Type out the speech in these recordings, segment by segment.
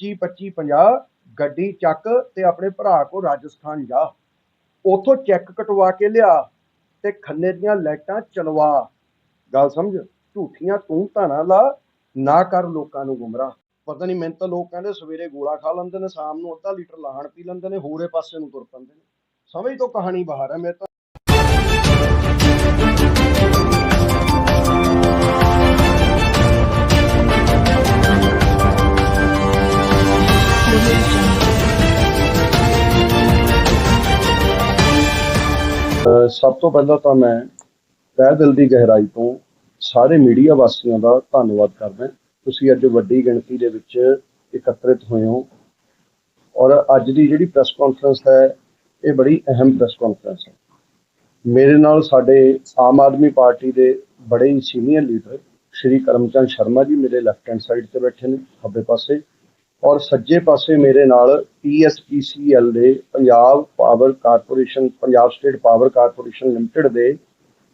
25 25 50 ਗੱਡੀ ਚੱਕ ਤੇ ਆਪਣੇ ਭਰਾ ਕੋ ਰਾਜਸਥਾਨ ਜਾ। ਉਥੋਂ ਚੈੱਕ ਕਟਵਾ ਕੇ ਲਿਆ ਤੇ ਖੰਨੇ ਦੀਆਂ ਲਾਈਟਾਂ ਚਲਵਾ। ਗੱਲ ਸਮਝ? ਝੂਠੀਆਂ ਤੂੰ ਧਾਣਾ ਲਾ, ਨਾ ਕਰ ਲੋਕਾਂ ਨੂੰ ਗੁੰਮਰਾਹ। ਪਤਾ ਨਹੀਂ ਮੈਨੂੰ ਤਾਂ ਲੋਕ ਕਹਿੰਦੇ ਸਵੇਰੇ ਗੋਲਾ ਖਾ ਲੈਂਦੇ ਨੇ, ਸ਼ਾਮ ਨੂੰ ਅੱਧਾ ਲੀਟਰ ਲਾਹਣ ਪੀ ਲੈਂਦੇ ਨੇ, ਹੋਰੇ ਪਾਸੇ ਨੂੰ ਤੁਰ ਪੈਂਦੇ ਨੇ। ਸਮਝ ਤੋਂ ਕਹਾਣੀ ਬਾਹਰ ਹੈ ਮੇਰੇ ਤਾਂ ਸਭ ਤੋਂ ਪਹਿਲਾਂ ਤਾਂ ਮੈਂ ਤਹਿ ਦਿਲ ਦੀ ਗਹਿਰਾਈ ਤੋਂ ਸਾਰੇ ਮੀਡੀਆ ਵਾਸੀਆਂ ਦਾ ਧੰਨਵਾਦ ਕਰਦਾ ਤੁਸੀਂ ਅੱਜ ਵੱਡੀ ਗਿਣਤੀ ਦੇ ਵਿੱਚ ਇਕੱਤਰਿਤ ਹੋਏ ਹੋ। ਔਰ ਅੱਜ ਦੀ ਜਿਹੜੀ ਪ੍ਰੈਸ ਕਾਨਫਰੰਸ ਹੈ, ਇਹ ਬੜੀ ਅਹਿਮ ਪ੍ਰੈਸ ਕਾਨਫਰੰਸ ਹੈ। ਮੇਰੇ ਨਾਲ ਸਾਡੇ ਆਮ ਆਦਮੀ ਪਾਰਟੀ ਦੇ ਬੜੇ ਹੀ ਸੀਨੀਅਰ ਲੀਡਰ ਸ਼੍ਰੀ ਕਰਮਚੰਦ ਸ਼ਰਮਾ ਜੀ ਮੇਰੇ ਲੈਫਟ ਹੈਂਡ ਸਾਈਡ ਤੇ ਬੈਠੇ ਨੇ, ਖੱਬੇ ਪਾਸੇ। ਔਰ ਸੱਜੇ ਪਾਸੇ ਮੇਰੇ ਨਾਲ ਪੀਐਸਪੀਸੀਐਲ ਦੇ Punjab Power Corporation, Punjab State Power Corporation Limited ਦੇ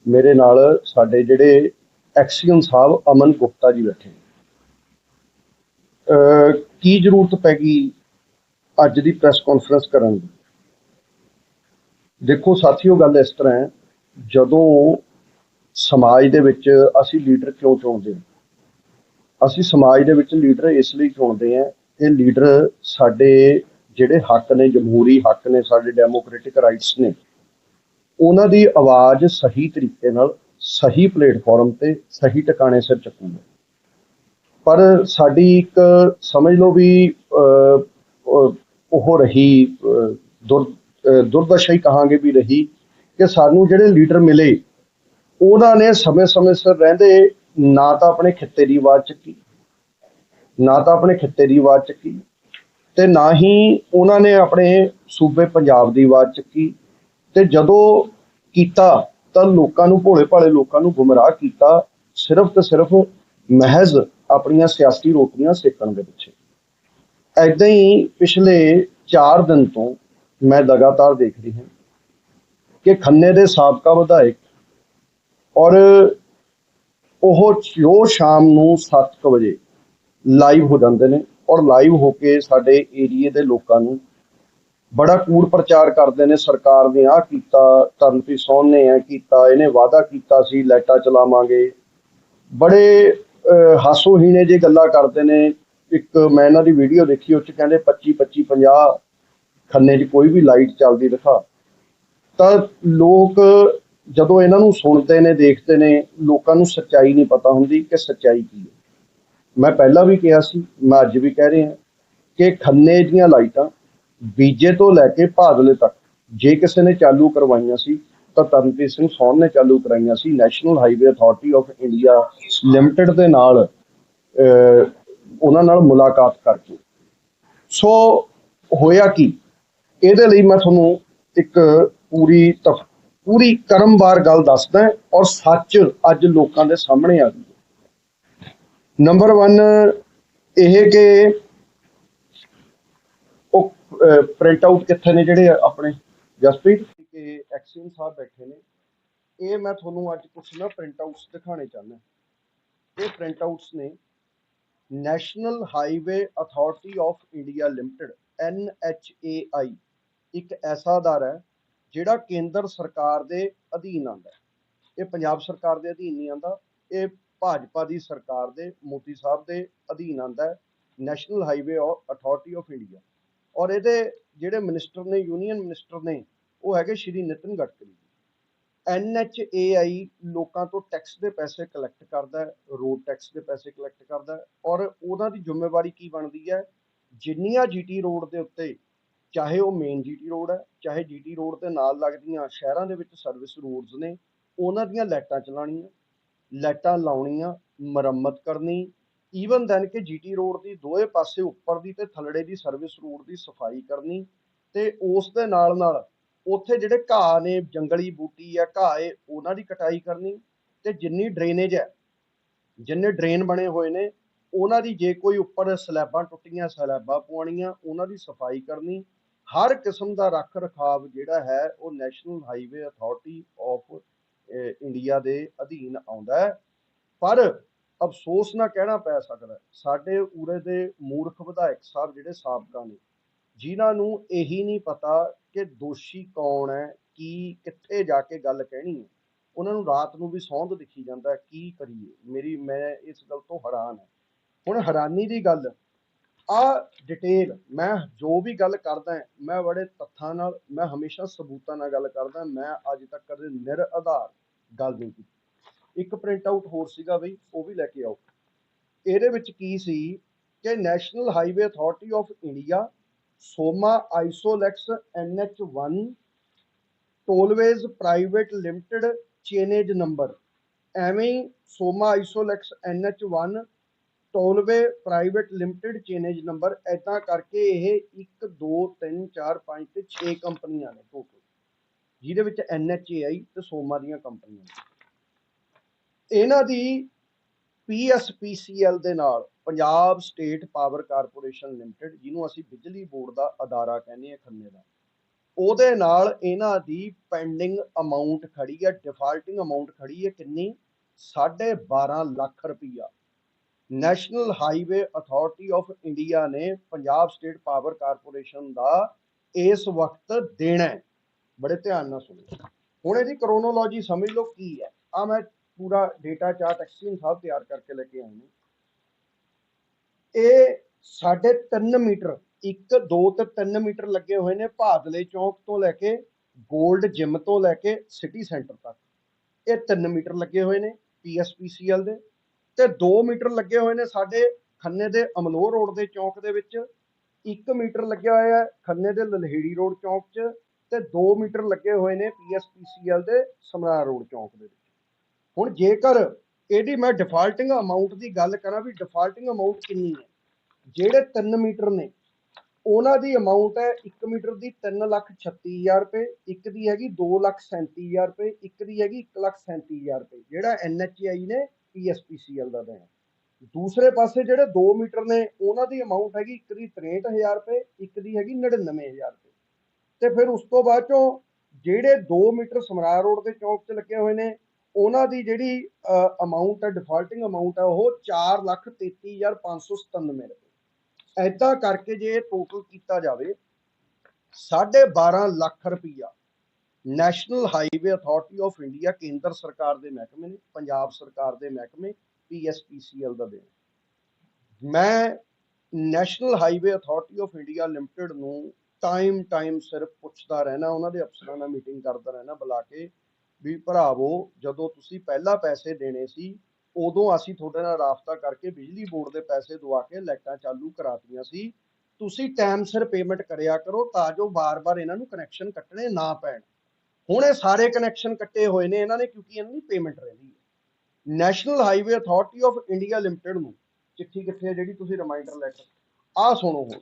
ਮੇਰੇ ਨਾਲ ਸਾਡੇ ਜਿਹੜੇ ਐਕਸੀਅਨ ਸਾਹਿਬ ਅਮਨ ਗੁਪਤਾ ਜੀ ਬੈਠੇ ਨੇ। ਕੀ ਜ਼ਰੂਰਤ ਪੈ ਗਈ ਅੱਜ ਦੀ ਪ੍ਰੈਸ ਕਾਨਫਰੰਸ ਕਰਨ ਦੀ ਦੇਖੋ ਸਾਥੀਓ, ਗੱਲ ਇਸ ਤਰ੍ਹਾਂ ਹੈ, ਜਦੋਂ ਸਮਾਜ ਦੇ ਵਿੱਚ ਅਸੀਂ ਲੀਡਰ ਕਿਉਂ ਚੁਣਦੇ ਹਾਂ ਅਸੀਂ ਸਮਾਜ ਦੇ ਵਿੱਚ ਲੀਡਰ ਇਸ ਲਈ ਚੁਣਦੇ ਹਾਂ ਕਿ ਲੀਡਰ ਸਾਡੇ ਜਿਹੜੇ ਹੱਕ ਨੇ, ਜਮਹੂਰੀ ਹੱਕ ਨੇ, ਸਾਡੇ ਡੈਮੋਕ੍ਰੈਟਿਕ ਰਾਈਟਸ ਨੇ, ਉਹਨਾਂ ਦੀ ਆਵਾਜ਼ ਸਹੀ ਤਰੀਕੇ ਨਾਲ, ਸਹੀ ਪਲੇਟਫਾਰਮ ਤੇ, ਸਹੀ ਟਿਕਾਣੇ ਸਿਰ ਚੱਕੂਗਾ। ਪਰ ਸਾਡੀ ਇੱਕ, ਸਮਝ ਲਓ ਵੀ ਉਹ ਰਹੀ ਦੁਰ ਦੁਰਦਸ਼ਾ ਹੀ ਕਹਾਂਗੇ ਵੀ ਰਹੀ ਕਿ ਸਾਨੂੰ ਜਿਹੜੇ ਲੀਡਰ ਮਿਲੇ, ਉਹਨਾਂ ਨੇ ਸਮੇਂ-ਸਮੇਂ ਸਿਰ ਰਹਿੰਦੇ ਨਾ ਤਾਂ ਆਪਣੇ ਖਿੱਤੇ ਦੀ ਆਵਾਜ਼ ਚੱਕੀ ਨਾ ਤਾਂ ਆਪਣੇ ਖਿੱਤੇ ਦੀ ਆਵਾਜ਼ ਚੱਕੀ ਤੇ ਨਾ ਹੀ ਉਹਨਾਂ ਨੇ ਆਪਣੇ ਸੂਬੇ ਪੰਜਾਬ ਦੀ ਆਵਾਜ਼ ਚੱਕੀ ਤੇ ਜਦੋਂ ਕੀਤਾ ਤਾਂ ਲੋਕਾਂ ਨੂੰ ਭੋਲੇ ਭਾਲੇ ਲੋਕਾਂ ਨੂੰ ਗੁੰਮਰਾਹ ਕੀਤਾ, ਸਿਰਫ ਤੇ ਸਿਰਫ ਮਹਿਜ਼ ਆਪਣੀਆਂ ਸਿਆਸੀ ਰੋਟੀਆਂ ਸੇਕਣ ਦੇ ਪਿੱਛੇ। ਐਦਾਂ ਹੀ ਪਿਛਲੇ 4 ਦਿਨ ਤੋਂ ਮੈਂ ਲਗਾਤਾਰ ਦੇਖ ਰਹੀ ਹਾਂ ਕਿ ਖੰਨੇ ਦੇ ਸਾਬਕਾ ਵਿਧਾਇਕ ਔਰ ਉਹ ਜੋ ਸ਼ਾਮ ਨੂੰ 7 ਵਜੇ ਲਾਈਵ ਹੋ ਜਾਂਦੇ ਨੇ ਔਰ ਲਾਈਵ ਹੋ ਕੇ ਸਾਡੇ ਏਰੀਏ ਦੇ ਲੋਕਾਂ ਨੂੰ ਬੜਾ ਕੂੜ ਪ੍ਰਚਾਰ ਕਰਦੇ ਨੇ ਸਰਕਾਰ ਨੇ ਆਹ ਕੀਤਾ ਤਰਨਪ੍ਰੀਤ ਸੋਨ ਨੇ ਇਹ ਕੀਤਾ ਇਹਨੇ ਵਾਅਦਾ ਕੀਤਾ ਸੀ ਲਾਈਟਾਂ ਚਲਾਵਾਂਗੇ। ਬੜੇ ਅਹ, ਹਾਸੋਹੀਣੇ ਜੇ ਗੱਲਾਂ ਕਰਦੇ ਨੇ। ਇੱਕ ਮੈਂ ਇਹਨਾਂ ਦੀ ਵੀਡੀਓ ਦੇਖੀ ਉਹ ਚ ਕਹਿੰਦੇ 25 25 50 ਖੰਨੇ 'ਚ ਕੋਈ ਵੀ ਲਾਈਟ ਚੱਲਦੀ ਦਿਖਾ। ਤਾਂ ਲੋਕ ਜਦੋਂ ਇਹਨਾਂ ਨੂੰ ਸੁਣਦੇ ਨੇ ਦੇਖਦੇ ਨੇ ਲੋਕਾਂ ਨੂੰ ਸੱਚਾਈ ਨਹੀਂ ਪਤਾ ਹੁੰਦੀ ਕਿ ਸੱਚਾਈ ਕੀ ਹੈ। ਮੈਂ ਪਹਿਲਾਂ ਵੀ ਕਿਹਾ ਸੀ, ਮੈਂ ਅੱਜ ਵੀ ਕਹਿ ਰਿਹਾ ਕਿ ਖੰਨੇ ਦੀਆਂ ਲਾਈਟਾਂ ਬੀਜੇ ਤੋਂ ਲੈ ਕੇ ਭਾਦਲੇ ਤੱਕ ਜੇ ਕਿਸੇ ਨੇ ਚਾਲੂ ਕਰਵਾਈਆਂ ਸੀ, ਤਾਂ ਤਰਨਪ੍ਰੀਤ ਸਿੰਘ ਸੌਨ ਨੇ ਚਾਲੂ ਕਰਾਈਆਂ ਸੀ National Highway Authority of India Limited ਦੇ ਨਾਲ ਉਹਨਾਂ ਨਾਲ ਮੁਲਾਕਾਤ ਕਰਕੇ। ਸੋ ਹੋਇਆ ਕੀ? ਇਹਦੇ ਲਈ ਮੈਂ ਤੁਹਾਨੂੰ ਇੱਕ ਪੂਰੀ ਤਫ, ਪੂਰੀ ਕਰਮਵਾਰ ਗੱਲ ਦੱਸਦਾ ਔਰ ਸੱਚ ਅੱਜ ਲੋਕਾਂ ਦੇ ਸਾਹਮਣੇ ਆ ਗਈ ਨੰਬਰ 1 ਇਹ ਕਿ ਉਹ ਪ੍ਰਿੰਟ ਆਊਟ ਕਿੱਥੇ ਨੇ ਜਿਹੜੇ ਆਪਣੇ ਜਸਪ੍ਰੀਤ ਕਿ ਐਕਸੀਅਨ ਸਾਹਿਬ ਬੈਠੇ ਨੇ। ਇਹ ਮੈਂ ਤੁਹਾਨੂੰ ਅੱਜ ਕੁਝ ਨਾ ਪ੍ਰਿੰਟ ਆਊਟਸ ਦਿਖਾਣੇ ਚਾਹੁੰਦਾ। ਇਹ ਪ੍ਰਿੰਟ ਆਊਟਸ ਨੇ National Highway Authority of India Limited NHAI ਇੱਕ ਐਸਾ ਅਦਾਰਾ ਹੈ ਜਿਹੜਾ ਕੇਂਦਰ ਸਰਕਾਰ ਦੇ ਅਧੀਨ ਆਉਂਦਾ ਇਹ ਪੰਜਾਬ ਸਰਕਾਰ ਦੇ ਅਧੀਨ ਨਹੀਂ ਆਉਂਦਾ। ਇਹ ਭਾਜਪਾ ਦੀ ਸਰਕਾਰ ਦੇ ਮੋਦੀ ਸਾਹਿਬ ਦੇ ਅਧੀਨ ਆਉਂਦਾ ਹੈ National Highway Authority of India ਔਰ ਇਹਦੇ ਜਿਹੜੇ ਮਿਨਿਸਟਰ ਨੇ ਯੂਨੀਅਨ ਮਿਨਿਸਟਰ ਨੇ, ਉਹ ਹੈਗੇ ਸ਼੍ਰੀ ਨਿਤਿਨ ਗਡਕਰੀ NHAI ਲੋਕਾਂ ਤੋਂ ਟੈਕਸ ਦੇ ਪੈਸੇ ਕਲੈਕਟ ਕਰਦਾ ਹੈ ਰੋਡ ਟੈਕਸ ਦੇ ਪੈਸੇ ਕਲੈਕਟ ਕਰਦਾ ਹੈ ਔਰ ਉਹਨਾਂ ਦੀ ਜ਼ਿੰਮੇਵਾਰੀ ਕੀ ਬਣਦੀ ਹੈ? ਜਿੰਨੀਆਂ ਜੀਟੀ ਰੋਡ ਦੇ ਉੱਤੇ, ਚਾਹੇ ਉਹ ਮੇਨ ਜੀਟੀ ਰੋਡ ਹੈ, ਚਾਹੇ ਜੀਟੀ ਰੋਡ ਦੇ ਨਾਲ ਲੱਗਦੀਆਂ ਸ਼ਹਿਰਾਂ ਦੇ ਵਿੱਚ ਸਰਵਿਸ ਰੋਡਸ ਨੇ, ਉਹਨਾਂ ਦੀਆਂ ਲਾਈਟਾਂ ਚਲਾਉਣੀਆਂ। ਲਾਈਟਾਂ ਲਾਉਣੀਆਂ ਮੁਰੰਮਤ ਕਰਨੀ ਈਵਨ ਦੈਨ ਕਿ ਜੀਟੀ ਰੋਡ ਦੀ ਦੋਵੇਂ ਪਾਸੇ ਉੱਪਰ ਦੀ ਤੇ ਥੱਲੜੇ ਦੀ ਸਰਵਿਸ ਰੋਡ ਦੀ ਸਫ਼ਾਈ ਕਰਨੀ ਤੇ ਉਸ ਦੇ ਨਾਲ ਨਾਲ ਉੱਥੇ ਜਿਹੜੇ ਘਾਹ ਨੇ, ਜੰਗਲੀ ਬੂਟੀ ਆ, ਘਾਹ ਏ, ਉਹਨਾਂ ਦੀ ਕਟਾਈ ਕਰਨੀ ਤੇ ਜਿੰਨੀ ਡਰੇਨੇਜ ਹੈ, ਜਿੰਨੇ ਡਰੇਨ ਬਣੇ ਹੋਏ ਨੇ, ਉਹਨਾਂ ਦੀ ਜੇ ਕੋਈ ਉੱਪਰ ਸਲੈਬਾਂ ਟੁੱਟੀਆਂ, ਸਲੈਬਾਂ ਪਵਾਉਣੀਆਂ, ਉਹਨਾਂ ਦੀ ਸਫ਼ਾਈ ਕਰਨੀ, ਹਰ ਕਿਸਮ ਦਾ ਰੱਖ ਰਖਾਵ ਜਿਹੜਾ ਹੈ ਉਹ National Highway Authority of India ਦੇ ਅਧੀਨ ਆਉਂਦਾ ਹੈ। ਪਰ ਅਫਸੋਸ ਨਾ ਕਹਿਣਾ ਪੈ ਸਕਦਾ। ਸਾਡੇ ਉਰੇ ਦੇ ਮੂਰਖ ਵਿਧਾਇਕ ਸਾਹਿਬ ਜਿਹੜੇ ਸਾਬਕਾ ਨੇ, ਜਿਨ੍ਹਾਂ ਨੂੰ ਇਹੀ ਨਹੀਂ ਪਤਾ ਕਿ ਦੋਸ਼ੀ ਕੌਣ ਹੈ, ਕੀ, ਕਿੱਥੇ ਜਾ ਕੇ ਗੱਲ ਕਹਿਣੀ ਹੈ। ਉਹਨਾਂ ਨੂੰ ਰਾਤ ਨੂੰ ਵੀ ਸੌਂਦ ਦਿਖੀ ਜਾਂਦਾ ਕੀ ਕਰੀਏ। ਮੇਰੀ, ਮੈਂ ਇਸ ਗੱਲ ਤੋਂ ਹੈਰਾਨ ਹਾਂ। ਹੁਣ ਹੈਰਾਨੀ ਦੀ ਗੱਲ ਆ ਡਿਟੇਲ ਮੈਂ ਜੋ ਵੀ ਗੱਲ ਕਰਦਾ ਮੈਂ ਬੜੇ ਤੱਥਾਂ ਨਾਲ, ਮੈਂ ਹਮੇਸ਼ਾ ਸਬੂਤਾਂ ਨਾਲ ਗੱਲ ਕਰਦਾ ਮੈਂ ਅੱਜ ਤੱਕ ਕਦੇ ਨਿਰ ਆਧਾਰ ਗੱਲ ਨਹੀਂ ਕੀਤੀ। ਇੱਕ ਪ੍ਰਿੰਟ ਆਊਟ ਹੋਰ ਸੀਗਾ ਬਈ, ਉਹ ਵੀ ਲੈ ਕੇ ਆਓ। ਇਹਦੇ ਵਿੱਚ ਕੀ ਸੀ ਕਿ National Highway Authority of India Soma Isolux NH1 Tollways private limited chainage number ਐਵੇਂ ਹੀ Soma Isolux NH1 Tollway private limited chainage number ਐਦਾਂ ਕਰਕੇ ਇਹ 1 2 3 4 5 ਤੇ 6 ਕੰਪਨੀਆਂ ਨੇ ਟੋਟਲ ਜਿਹਦੇ ਵਿੱਚ NHAI ਤੇ ਸੋਮਾ ਦੀਆਂ ਕੰਪਨੀਆਂ ਇਹਨਾਂ ਦੀ PSPCL ਦੇ ਨਾਲ Punjab State Power Corporation Limited ਜਿਹਨੂੰ ਅਸੀਂ ਬਿਜਲੀ ਬੋਰਡ ਦਾ ਅਦਾਰਾ ਕਹਿੰਦੇ ਆ ਖੰਨੇ ਦਾ, ਉਹਦੇ ਨਾਲ ਇਹਨਾਂ ਦੀ ਪੈਂਡਿੰਗ ਅਮਾਉਂਟ ਖੜੀ ਹੈ ਡਿਫਾਲਟਿੰਗ ਅਮਾਉਂਟ ਖੜੀ ਹੈ ਕਿੰਨੀ? 12.5 ਲੱਖ ਰੁਪਈਆ। National Highway Authority of India ਨੇ ਪੰਜਾਬ ਸਟੇਟ ਪਾਵਰ ਕਾਰਪੋਰੇਸ਼ਨ ਦਾ ਇਸ ਵਕਤ ਦੇਣਾ ਹੈ। ਬੜੇ ਧਿਆਨ ਨਾਲ ਸੁਣੋ। ਹੁਣ ਇਹਦੀ ਕਰੋਨੋਲੋਜੀ ਸਮਝ ਲਓ ਕੀ ਹੈ। ਆ ਮੈਂ ਪੂਰਾ ਡੇਟਾ ਚਾਰਟ ਐਕਸਟ੍ਰੀਮ ਸਾਹਿਬ ਤਿਆਰ ਕਰਕੇ ਲੈ ਕੇ ਆਏ ਨੇ ਇਹ ਸਾਢੇ 3 ਮੀਟਰ 1 2 ਤੇ 3 ਮੀਟਰ ਲੱਗੇ ਹੋਏ ਨੇ ਭਾਦਲੇ ਚੌਂਕ ਤੋਂ ਲੈ ਕੇ 골ਡ ਜਿਮ ਤੋਂ ਲੈ ਕੇ ਸਿਟੀ ਸੈਂਟਰ ਤੱਕ। ਇਹ 3 ਮੀਟਰ ਲੱਗੇ ਹੋਏ ਨੇ ਪੀਐਸਪੀਸੀਐਲ ਦੇ। ਤੇ 2 ਮੀਟਰ ਲੱਗੇ ਹੋਏ ਨੇ ਸਾਡੇ ਖੰਨੇ ਦੇ ਅਮਲੋਹ ਰੋਡ ਦੇ ਚੌਂਕ ਦੇ ਵਿੱਚ। 1 ਮੀਟਰ ਲੱਗਿਆ ਹੋਇਆ ਹੈ ਖੰਨੇ ਦੇ ਲਲਹੇੜੀ ਰੋਡ ਚੌਂਕ 'ਚ ਤੇ 2 ਮੀਟਰ ਲੱਗੇ ਹੋਏ ਨੇ ਪੀਐਸਪੀਸੀਐਲ ਦੇ ਸਮਰਾ ਰੋਡ ਚੌਂਕ ਦੇ ਵਿੱਚ। ਹੁਣ ਜੇਕਰ ਇਹਦੀ ਮੈਂ ਡਿਫਾਲਟਿੰਗ ਅਮਾਉਂਟ ਦੀ ਗੱਲ ਕਰਾਂ ਵੀ ਡਿਫਾਲਟਿੰਗ ਅਮਾਉਂਟ ਕਿੰਨੀ ਹੈ? ਜਿਹੜੇ 3 ਮੀਟਰ ਨੇ, ਉਹਨਾਂ ਦੀ ਅਮਾਉਂਟ ਹੈ 1 ਮੀਟਰ ਦੀ 336000 ਰੁਪਏ, ਇੱਕ ਦੀ ਹੈਗੀ 237000 ਰੁਪਏ, ਇੱਕ ਦੀ ਹੈਗੀ 137000 ਰੁਪਏ। ਜਿਹੜਾ NHAI ਨੇ PSPCL ਦਾ ਦੇਣਾ। ਦੂਸਰੇ ਪਾਸੇ ਜਿਹੜੇ 2 ਮੀਟਰ ਨੇ, ਉਹਨਾਂ ਦੀ ਅਮਾਉਂਟ ਹੈਗੀ ਇੱਕ ਦੀ 63000 ਰੁਪਏ, ਇੱਕ ਦੀ ਹੈਗੀ 99000 ਰੁਪਏ। ਤੇ ਫਿਰ ਉਸ ਤੋਂ ਬਾਅਦ ਚੋਂ ਜਿਹੜੇ 2 ਮੀਟਰ ਸਮਰਾ ਰੋਡ ਦੇ ਚੌਕ 'ਚ ਲੱਗੇ ਹੋਏ ਨੇ, ਉਹਨਾਂ ਦੀ ਜਿਹੜੀ ਅਮਾਉਂਟ ਹੈ ਡਿਫਾਲਟਿੰਗ ਅਮਾਉਂਟ ਹੈ, ਉਹ 433597 ਰੁਪਏ। ਐਦਾਂ ਕਰਕੇ ਜੇ ਟੋਟਲ ਕੀਤਾ ਜਾਵੇ 12.5 ਲੱਖ ਰੁਪਈਆ National Highway Authority of India ਕੇਂਦਰ ਸਰਕਾਰ ਦੇ ਮਹਿਕਮੇ ਨੇ, ਪੰਜਾਬ ਸਰਕਾਰ ਦੇ ਮਹਿਕਮੇ ਪੀਐਸਪੀਸੀਐਲ ਦਾ ਦੇਣ। ਮੈਂ National Highway Authority of India Limited ਨੂੰ ਟਾਈਮ ਟਾਈਮ ਸਿਰ ਪੁੱਛਦਾ ਰਹਿਣਾ, ਉਹਨਾਂ ਦੇ ਅਫਸਰਾਂ ਨਾਲ ਮੀਟਿੰਗ ਕਰਦਾ ਰਹਿਣਾ, ਬੁਲਾ ਕੇ ਵੀ ਭਰਾਵੋ, ਜਦੋਂ ਤੁਸੀਂ ਪਹਿਲਾਂ ਪੈਸੇ ਦੇਣੇ ਸੀ, ਉਦੋਂ ਅਸੀਂ ਤੁਹਾਡੇ ਨਾਲ ਰਾਬਤਾ ਕਰਕੇ ਬਿਜਲੀ ਬੋਰਡ ਦੇ ਪੈਸੇ ਦਵਾ ਕੇ ਲਾਈਟਾਂ ਚਾਲੂ ਕਰਾਤੀਆਂ ਸੀ। ਤੁਸੀਂ ਟਾਈਮ ਸਿਰ ਪੇਮੈਂਟ ਕਰਿਆ ਕਰੋ, ਤਾਂ ਜੋ ਵਾਰ ਵਾਰ ਇਹਨਾਂ ਨੂੰ ਕਨੈਕਸ਼ਨ ਕੱਟਣੇ ਨਾ ਪੈਣ। ਹੁਣ ਇਹ ਸਾਰੇ ਕਨੈਕਸ਼ਨ ਕੱਟੇ ਹੋਏ ਨੇ, ਇਹਨਾਂ ਨੇ ਕਿਉਂਕਿ ਇਹਨਾਂ ਦੀ ਪੇਮੈਂਟ ਰਹਿੰਦੀ ਹੈ। National Highway Authority of India Limited ਨੂੰ ਚਿੱਠੀ ਕਿੱਥੇ ਹੈ ਜਿਹੜੀ ਤੁਸੀਂ ਰਿਮਾਈਂਡਰ ਲੈਟਰ ਆਹ ਸੁਣੋ ਹੁਣ,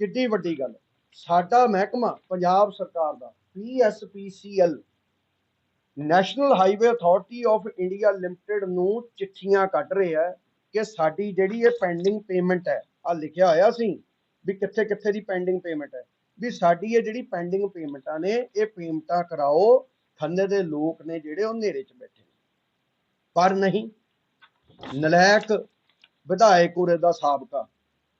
ਕਿੱਡੀ ਵੱਡੀ ਗੱਲ ਸਾਡਾ ਮਹਿਕਮਾ ਪੰਜਾਬ ਸਰਕਾਰ ਦਾ PSPCL National Highway Authority of India Limited ਨੂੰ ਚਿੱਠੀਆਂ ਕੱਢ ਰਿਹਾ ਕਿ ਸਾਡੀ ਜਿਹੜੀ ਇਹ ਪੈਂਡਿੰਗ ਪੇਮੈਂਟ ਹੈ ਆ ਲਿਖਿਆ ਹੋਇਆ ਸੀ ਵੀ ਕਿੱਥੇ ਕਿੱਥੇ ਦੀ ਪੈਂਡਿੰਗ ਪੇਮੈਂਟ ਹੈ। ਵੀ ਸਾਡੀ ਇਹ ਜਿਹੜੀ ਪੈਂਡਿੰਗ ਪੇਮੈਂਟਾਂ ਨੇ, ਇਹ ਪੇਮੈਂਟਾਂ ਕਰਾਓ ਖੰਨੇ ਦੇ ਲੋਕ ਨੇ ਜਿਹੜੇ ਉਹ ਨੇਰੇ 'ਚ ਬੈਠੇ ਪਰ ਨਹੀਂ, ਨਲਾਇਕ ਵਿਧਾਇਕ ਉਰੇ ਦਾ ਸਾਬਕਾ,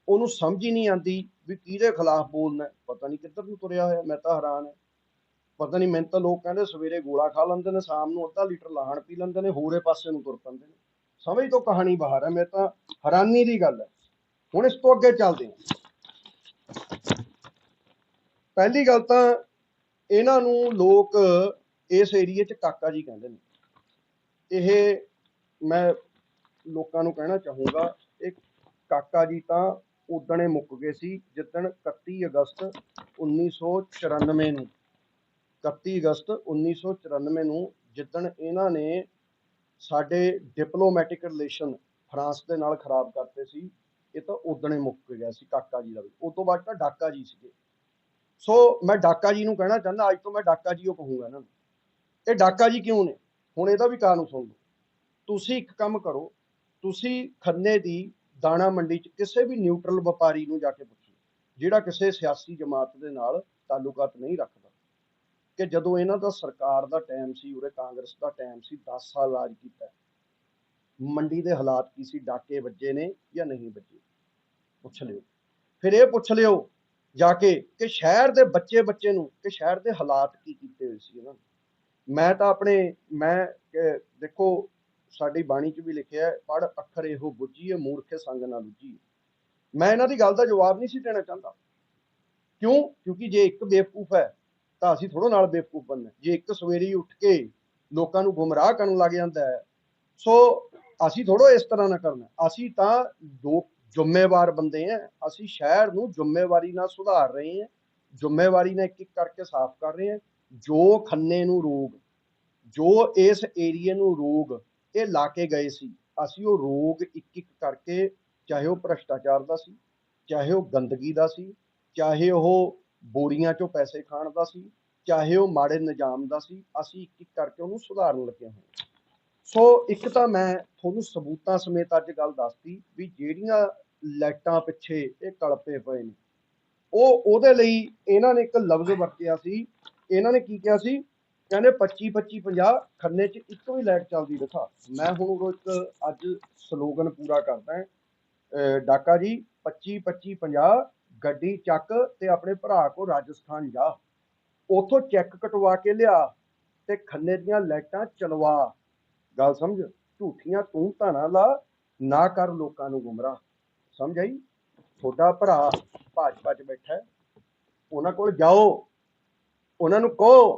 ਉਹਨੂੰ ਸਮਝ ਹੀ ਨਹੀਂ ਆਂਦੀ ਵੀ ਕਿਹਦੇ ਖਿਲਾਫ ਬੋਲਣਾ ਪਤਾ ਨਹੀਂ ਕਿੱਧਰ ਨੂੰ ਤੁਰਿਆ ਹੋਇਆ, ਮੈਂ ਤਾਂ ਹੈਰਾਨ ਹਾਂ। ਪਤਾ ਨਹੀਂ, ਮੈਨੂੰ ਤਾਂ ਲੋਕ ਕਹਿੰਦੇ ਸਵੇਰੇ ਗੋਲਾ ਖਾ ਲੈਂਦੇ ਨੇ, ਸ਼ਾਮ ਨੂੰ ਅੱਧਾ ਲੀਟਰ ਲਾਹਣ ਪੀ ਲੈਂਦੇ ਨੇ, ਹੋਰੇ ਪਾਸੇ ਨੂੰ ਤੁਰ ਪੈਂਦੇ ਨੇ। ਸਮਝ ਤੋਂ ਕਹਾਣੀ ਬਾਹਰ ਹੈ, ਮੈਂ ਤਾਂ ਹੈਰਾਨੀ ਦੀ ਗੱਲ ਹੈ। ਹੁਣ ਇਸ ਤੋਂ ਅੱਗੇ ਚੱਲਦੇ ਹਾਂ। ਪਹਿਲੀ ਗੱਲ ਤਾਂ ਇਹਨਾਂ ਨੂੰ ਲੋਕ ਇਸ ਏਰੀਏ 'ਚ ਕਾਕਾ ਜੀ ਕਹਿੰਦੇ ਨੇ। ਇਹ ਮੈਂ ਲੋਕਾਂ ਨੂੰ ਕਹਿਣਾ ਚਾਹੂੰਗਾ, ਇਹ ਕਾਕਾ ਜੀ ਤਾਂ ਉਦਣੇ ਮੁੱਕ ਗਏ ਸੀ, ਜਿੱਦਣ 31 ਅਗਸਤ 1994 ਨੂੰ 31 ਅਗਸਤ 1994 ਨੂੰ ਜਿੱਦਣ ਇਹਨਾਂ ਨੇ ਸਾਡੇ ਡਿਪਲੋਮੈਟਿਕ ਰਿਲੇਸ਼ਨ ਫਰਾਂਸ ਦੇ ਨਾਲ ਖਰਾਬ ਕਰਤੇ ਸੀ, ਇਹ ਤਾਂ ਉਦਣੇ ਮੁੱਕ ਗਿਆ ਸੀ ਕਾਕਾ ਜੀ ਦਾ ਵੀ। ਉਸ ਤੋਂ ਬਾਅਦ ਤਾਂ ਡਾਕਾ ਜੀ ਸੀਗੇ। ਸੋ ਮੈਂ ਡਾਕਾ ਜੀ ਨੂੰ ਕਹਿਣਾ ਚਾਹੁੰਦਾ, ਅੱਜ ਤੋਂ ਮੈਂ ਡਾਕਾ ਜੀ ਉਹ ਕਹੂੰਗਾ ਇਹਨਾਂ ਨੂੰ। ਇਹ ਡਾਕਾ ਜੀ ਕਿਉਂ ਨੇ? ਹੁਣ ਇਹਦਾ ਵੀ ਕਾਰਨ ਸੁਣ ਲਓ। ਤੁਸੀਂ ਇੱਕ ਕੰਮ ਕਰੋ, ਤੁਸੀਂ ਖੰਨੇ ਦੀ ਦਾਣਾ ਮੰਡੀ 'ਚ ਕਿਸੇ ਵੀ ਨਿਊਟਰਲ ਵਪਾਰੀ ਨੂੰ ਜਾ ਕੇ ਪੁੱਛੋ, ਜਿਹੜਾ ਕਿਸੇ ਸਿਆਸੀ ਜਮਾਤ ਦੇ ਨਾਲ ਤਾਲੁਕਾਤ ਨਹੀਂ ਰੱਖਦਾ। ਕਿ ਜਦੋਂ ਇਹਨਾਂ ਦਾ ਸਰਕਾਰ ਦਾ ਟਾਈਮ ਸੀ, ਉਰੇ ਕਾਂਗਰਸ ਦਾ ਟਾਈਮ ਸੀ 10 ਸਾਲ ਰਾਜ ਕੀਤਾ। ਮੰਡੀ ਦੇ ਹਾਲਾਤ ਕੀ ਸੀ? ਡਾਕੇ ਵੱਜੇ ਨੇ ਜਾਂ ਨਹੀਂ ਵੱਜੇ? ਪੁੱਛ ਲਿਓ। ਫਿਰ ਇਹ ਪੁੱਛ ਲਿਓ ਜਾ ਕੇ ਕਿ ਸ਼ਹਿਰ ਦੇ ਬੱਚੇ ਬੱਚੇ ਨੂੰ, ਕਿ ਸ਼ਹਿਰ ਦੇ ਹਾਲਾਤ ਕੀ ਕੀਤੇ ਹੋਏ ਸੀ ਇਹਨਾਂ ਮੈਂ ਤਾਂ ਆਪਣੇ, ਮੈਂ ਦੇਖੋ, ਸਾਡੀ ਬਾਣੀ 'ਚ ਵੀ ਲਿਖਿਆ ਪੜ ਅੱਖਰ ਇਹੋ ਬੁੱਝੀਏ ਮੂਰਖੇ ਸੰਗ ਨਾ ਲੁੱਝੀਏ ਮੈਂ ਇਹਨਾਂ ਦੀ ਗੱਲ ਦਾ ਜਵਾਬ ਨਹੀਂ ਸੀ ਦੇਣਾ ਚਾਹੁੰਦਾ। ਕਿਉਂ? ਕਿਉਂਕਿ ਜੇ ਇੱਕ ਬੇਵਕੂਫ ਹੈ, ਤਾਂ ਅਸੀਂ ਥੋੜੋ ਨਾਲ ਬੇਵਕੂਫ ਬਣਨਾ ਜੇ ਇੱਕ ਸਵੇਰੇ ਉੱਠ ਕੇ ਲੋਕਾਂ ਨੂੰ ਗੁੰਮਰਾਹ ਕਰਨ ਲੱਗ ਜਾਂਦਾ ਹੈ, ਸੋ ਅਸੀਂ ਥੋੜੋ ਇਸ ਤਰ੍ਹਾਂ ਨਾ ਕਰਨਾ ਅਸੀਂ ਤਾਂ ਦੋ ਜ਼ਿੰਮੇਵਾਰ ਬੰਦੇ ਆ ਅਸੀਂ ਸ਼ਹਿਰ ਨੂੰ ਜ਼ਿੰਮੇਵਾਰੀ ਨਾਲ ਸੁਧਾਰ ਰਹੇ ਹਾਂ ਜ਼ਿੰਮੇਵਾਰੀ ਨਾਲ ਇੱਕ ਇੱਕ ਕਰਕੇ ਸਾਫ਼ ਕਰ ਰਹੇ ਹਾਂ ਜੋ ਖੰਨੇ ਨੂੰ ਰੋਗ, ਜੋ ਇਸ ਏਰੀਏ ਨੂੰ ਰੋਗ, ਇਹ ਲਾ ਕੇ ਗਏ ਸੀ, ਅਸੀਂ ਉਹ ਰੋਗ ਇੱਕ ਇੱਕ ਕਰਕੇ ਚਾਹੇ ਉਹ ਭ੍ਰਸ਼ਟਾਚਾਰ ਦਾ ਸੀ, ਚਾਹੇ ਉਹ ਗੰਦਗੀ ਦਾ ਸੀ, ਚਾਹੇ ਉਹ ਬੋਰੀਆਂ ਚੋਂ ਪੈਸੇ ਖਾਣ ਦਾ ਸੀ, ਚਾਹੇ ਉਹ ਮਾੜੇ ਨਿਜ਼ਾਮ ਦਾ ਸੀ, ਅਸੀਂ ਇੱਕ ਇੱਕ ਕਰਕੇ ਉਹਨੂੰ ਸੁਧਾਰਨ ਲੱਗੇ ਹਾਂ। ਸੋ ਇੱਕ ਤਾਂ ਮੈਂ ਤੁਹਾਨੂੰ ਸਬੂਤਾਂ ਸਮੇਤ ਅੱਜ ਗੱਲ ਦੱਸਤੀ ਵੀ ਜਿਹੜੀਆਂ ਲਾਈਟਾਂ ਪਿੱਛੇ ਇਹ ਕਲਪੇ ਪਏ ਨੇ, ਉਹ ਉਹਦੇ ਲਈ ਇਹਨਾਂ ਨੇ ਇੱਕ ਲਫ਼ਜ਼ ਵਰਤਿਆ ਸੀ, ਇਹਨਾਂ ਨੇ ਕੀ ਕਿਹਾ ਸੀ? ਕਹਿੰਦੇ 25 25 50 ਖੰਨੇ 'ਚ ਇੱਕ ਵੀ ਲਾਈਟ ਚੱਲਦੀ ਦਿਖਾ ਮੈਂ ਹੁਣ ਉਹ ਇੱਕ ਅੱਜ ਸਲੋਗਨ ਪੂਰਾ ਕਰਦਾ ਅਹ ਡਾਕਾ ਜੀ 25 25 50 ਗੱਡੀ ਚੱਕ ਤੇ ਆਪਣੇ ਭਰਾ ਕੋ ਰਾਜਸਥਾਨ ਜਾ। ਉਥੋਂ ਚੈੱਕ ਕਟਵਾ ਕੇ ਲਿਆ ਤੇ ਖੰਨੇ ਦੀਆਂ ਲਾਈਟਾਂ ਚਲਵਾ। ਗੱਲ ਸਮਝ? ਝੂਠੀਆਂ ਤੂੰ ਧਾਣਾ ਲਾ, ਨਾ ਕਰ ਲੋਕਾਂ ਨੂੰ ਗੁੰਮਰਾਹ। ਸਮਝ ਆਈ? ਤੁਹਾਡਾ ਭਰਾ ਭਾਜਪਾ 'ਚ ਬੈਠਾ ਉਹਨਾਂ ਕੋਲ ਜਾਓ। ਉਹਨਾਂ ਨੂੰ ਕਹੋ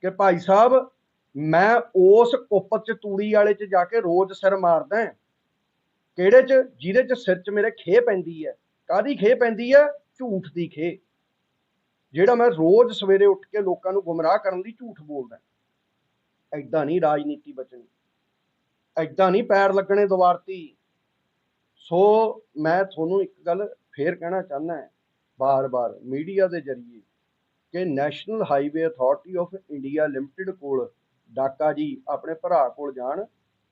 ਕਿ ਭਾਈ ਸਾਹਿਬ, ਮੈਂ ਉਸ ਕੁੱਪ 'ਚ ਤੂੜੀ ਵਾਲੇ 'ਚ ਜਾ ਕੇ ਰੋਜ਼ ਸਿਰ ਮਾਰਦਾ ਕਿਹੜੇ 'ਚ? ਜਿਹਦੇ 'ਚ ਸਿਰ 'ਚ ਮੇਰੇ ਖੇ ਪੈਂਦੀ ਹੈ। ਕਾਦੀ ਖੇ ਪੈਂਦੀ ਹੈ? ਝੂਠ ਦੀ ਖੇ ਜਿਹੜਾ ਮੈਂ ਰੋਜ਼ ਸਵੇਰੇ ਉੱਠ ਕੇ ਲੋਕਾਂ ਨੂੰ ਗੁੰਮਰਾਹ ਕਰਨ ਲਈ ਝੂਠ ਬੋਲਦਾ ਐਦਾਂ ਨਹੀਂ ਰਾਜਨੀਤੀ ਬਚਣੀ। ਐਦਾਂ ਨਹੀਂ ਪੈਰ ਲੱਗਣੇ ਦੁਆਰਤੀ ਸੋ ਮੈਂ ਤੁਹਾਨੂੰ ਇੱਕ ਗੱਲ ਫੇਰ ਕਹਿਣਾ ਚਾਹੁੰਦਾ ਹਾਂ ਬਾਰ-ਬਾਰ ਮੀਡੀਆ ਦੇ ਜ਼ਰੀਏ ਕਿ National Highway Authority of India Limited ਕੋਲ ਡਾਕਾ ਜੀ ਆਪਣੇ ਭਰਾ ਕੋਲ ਜਾਣ,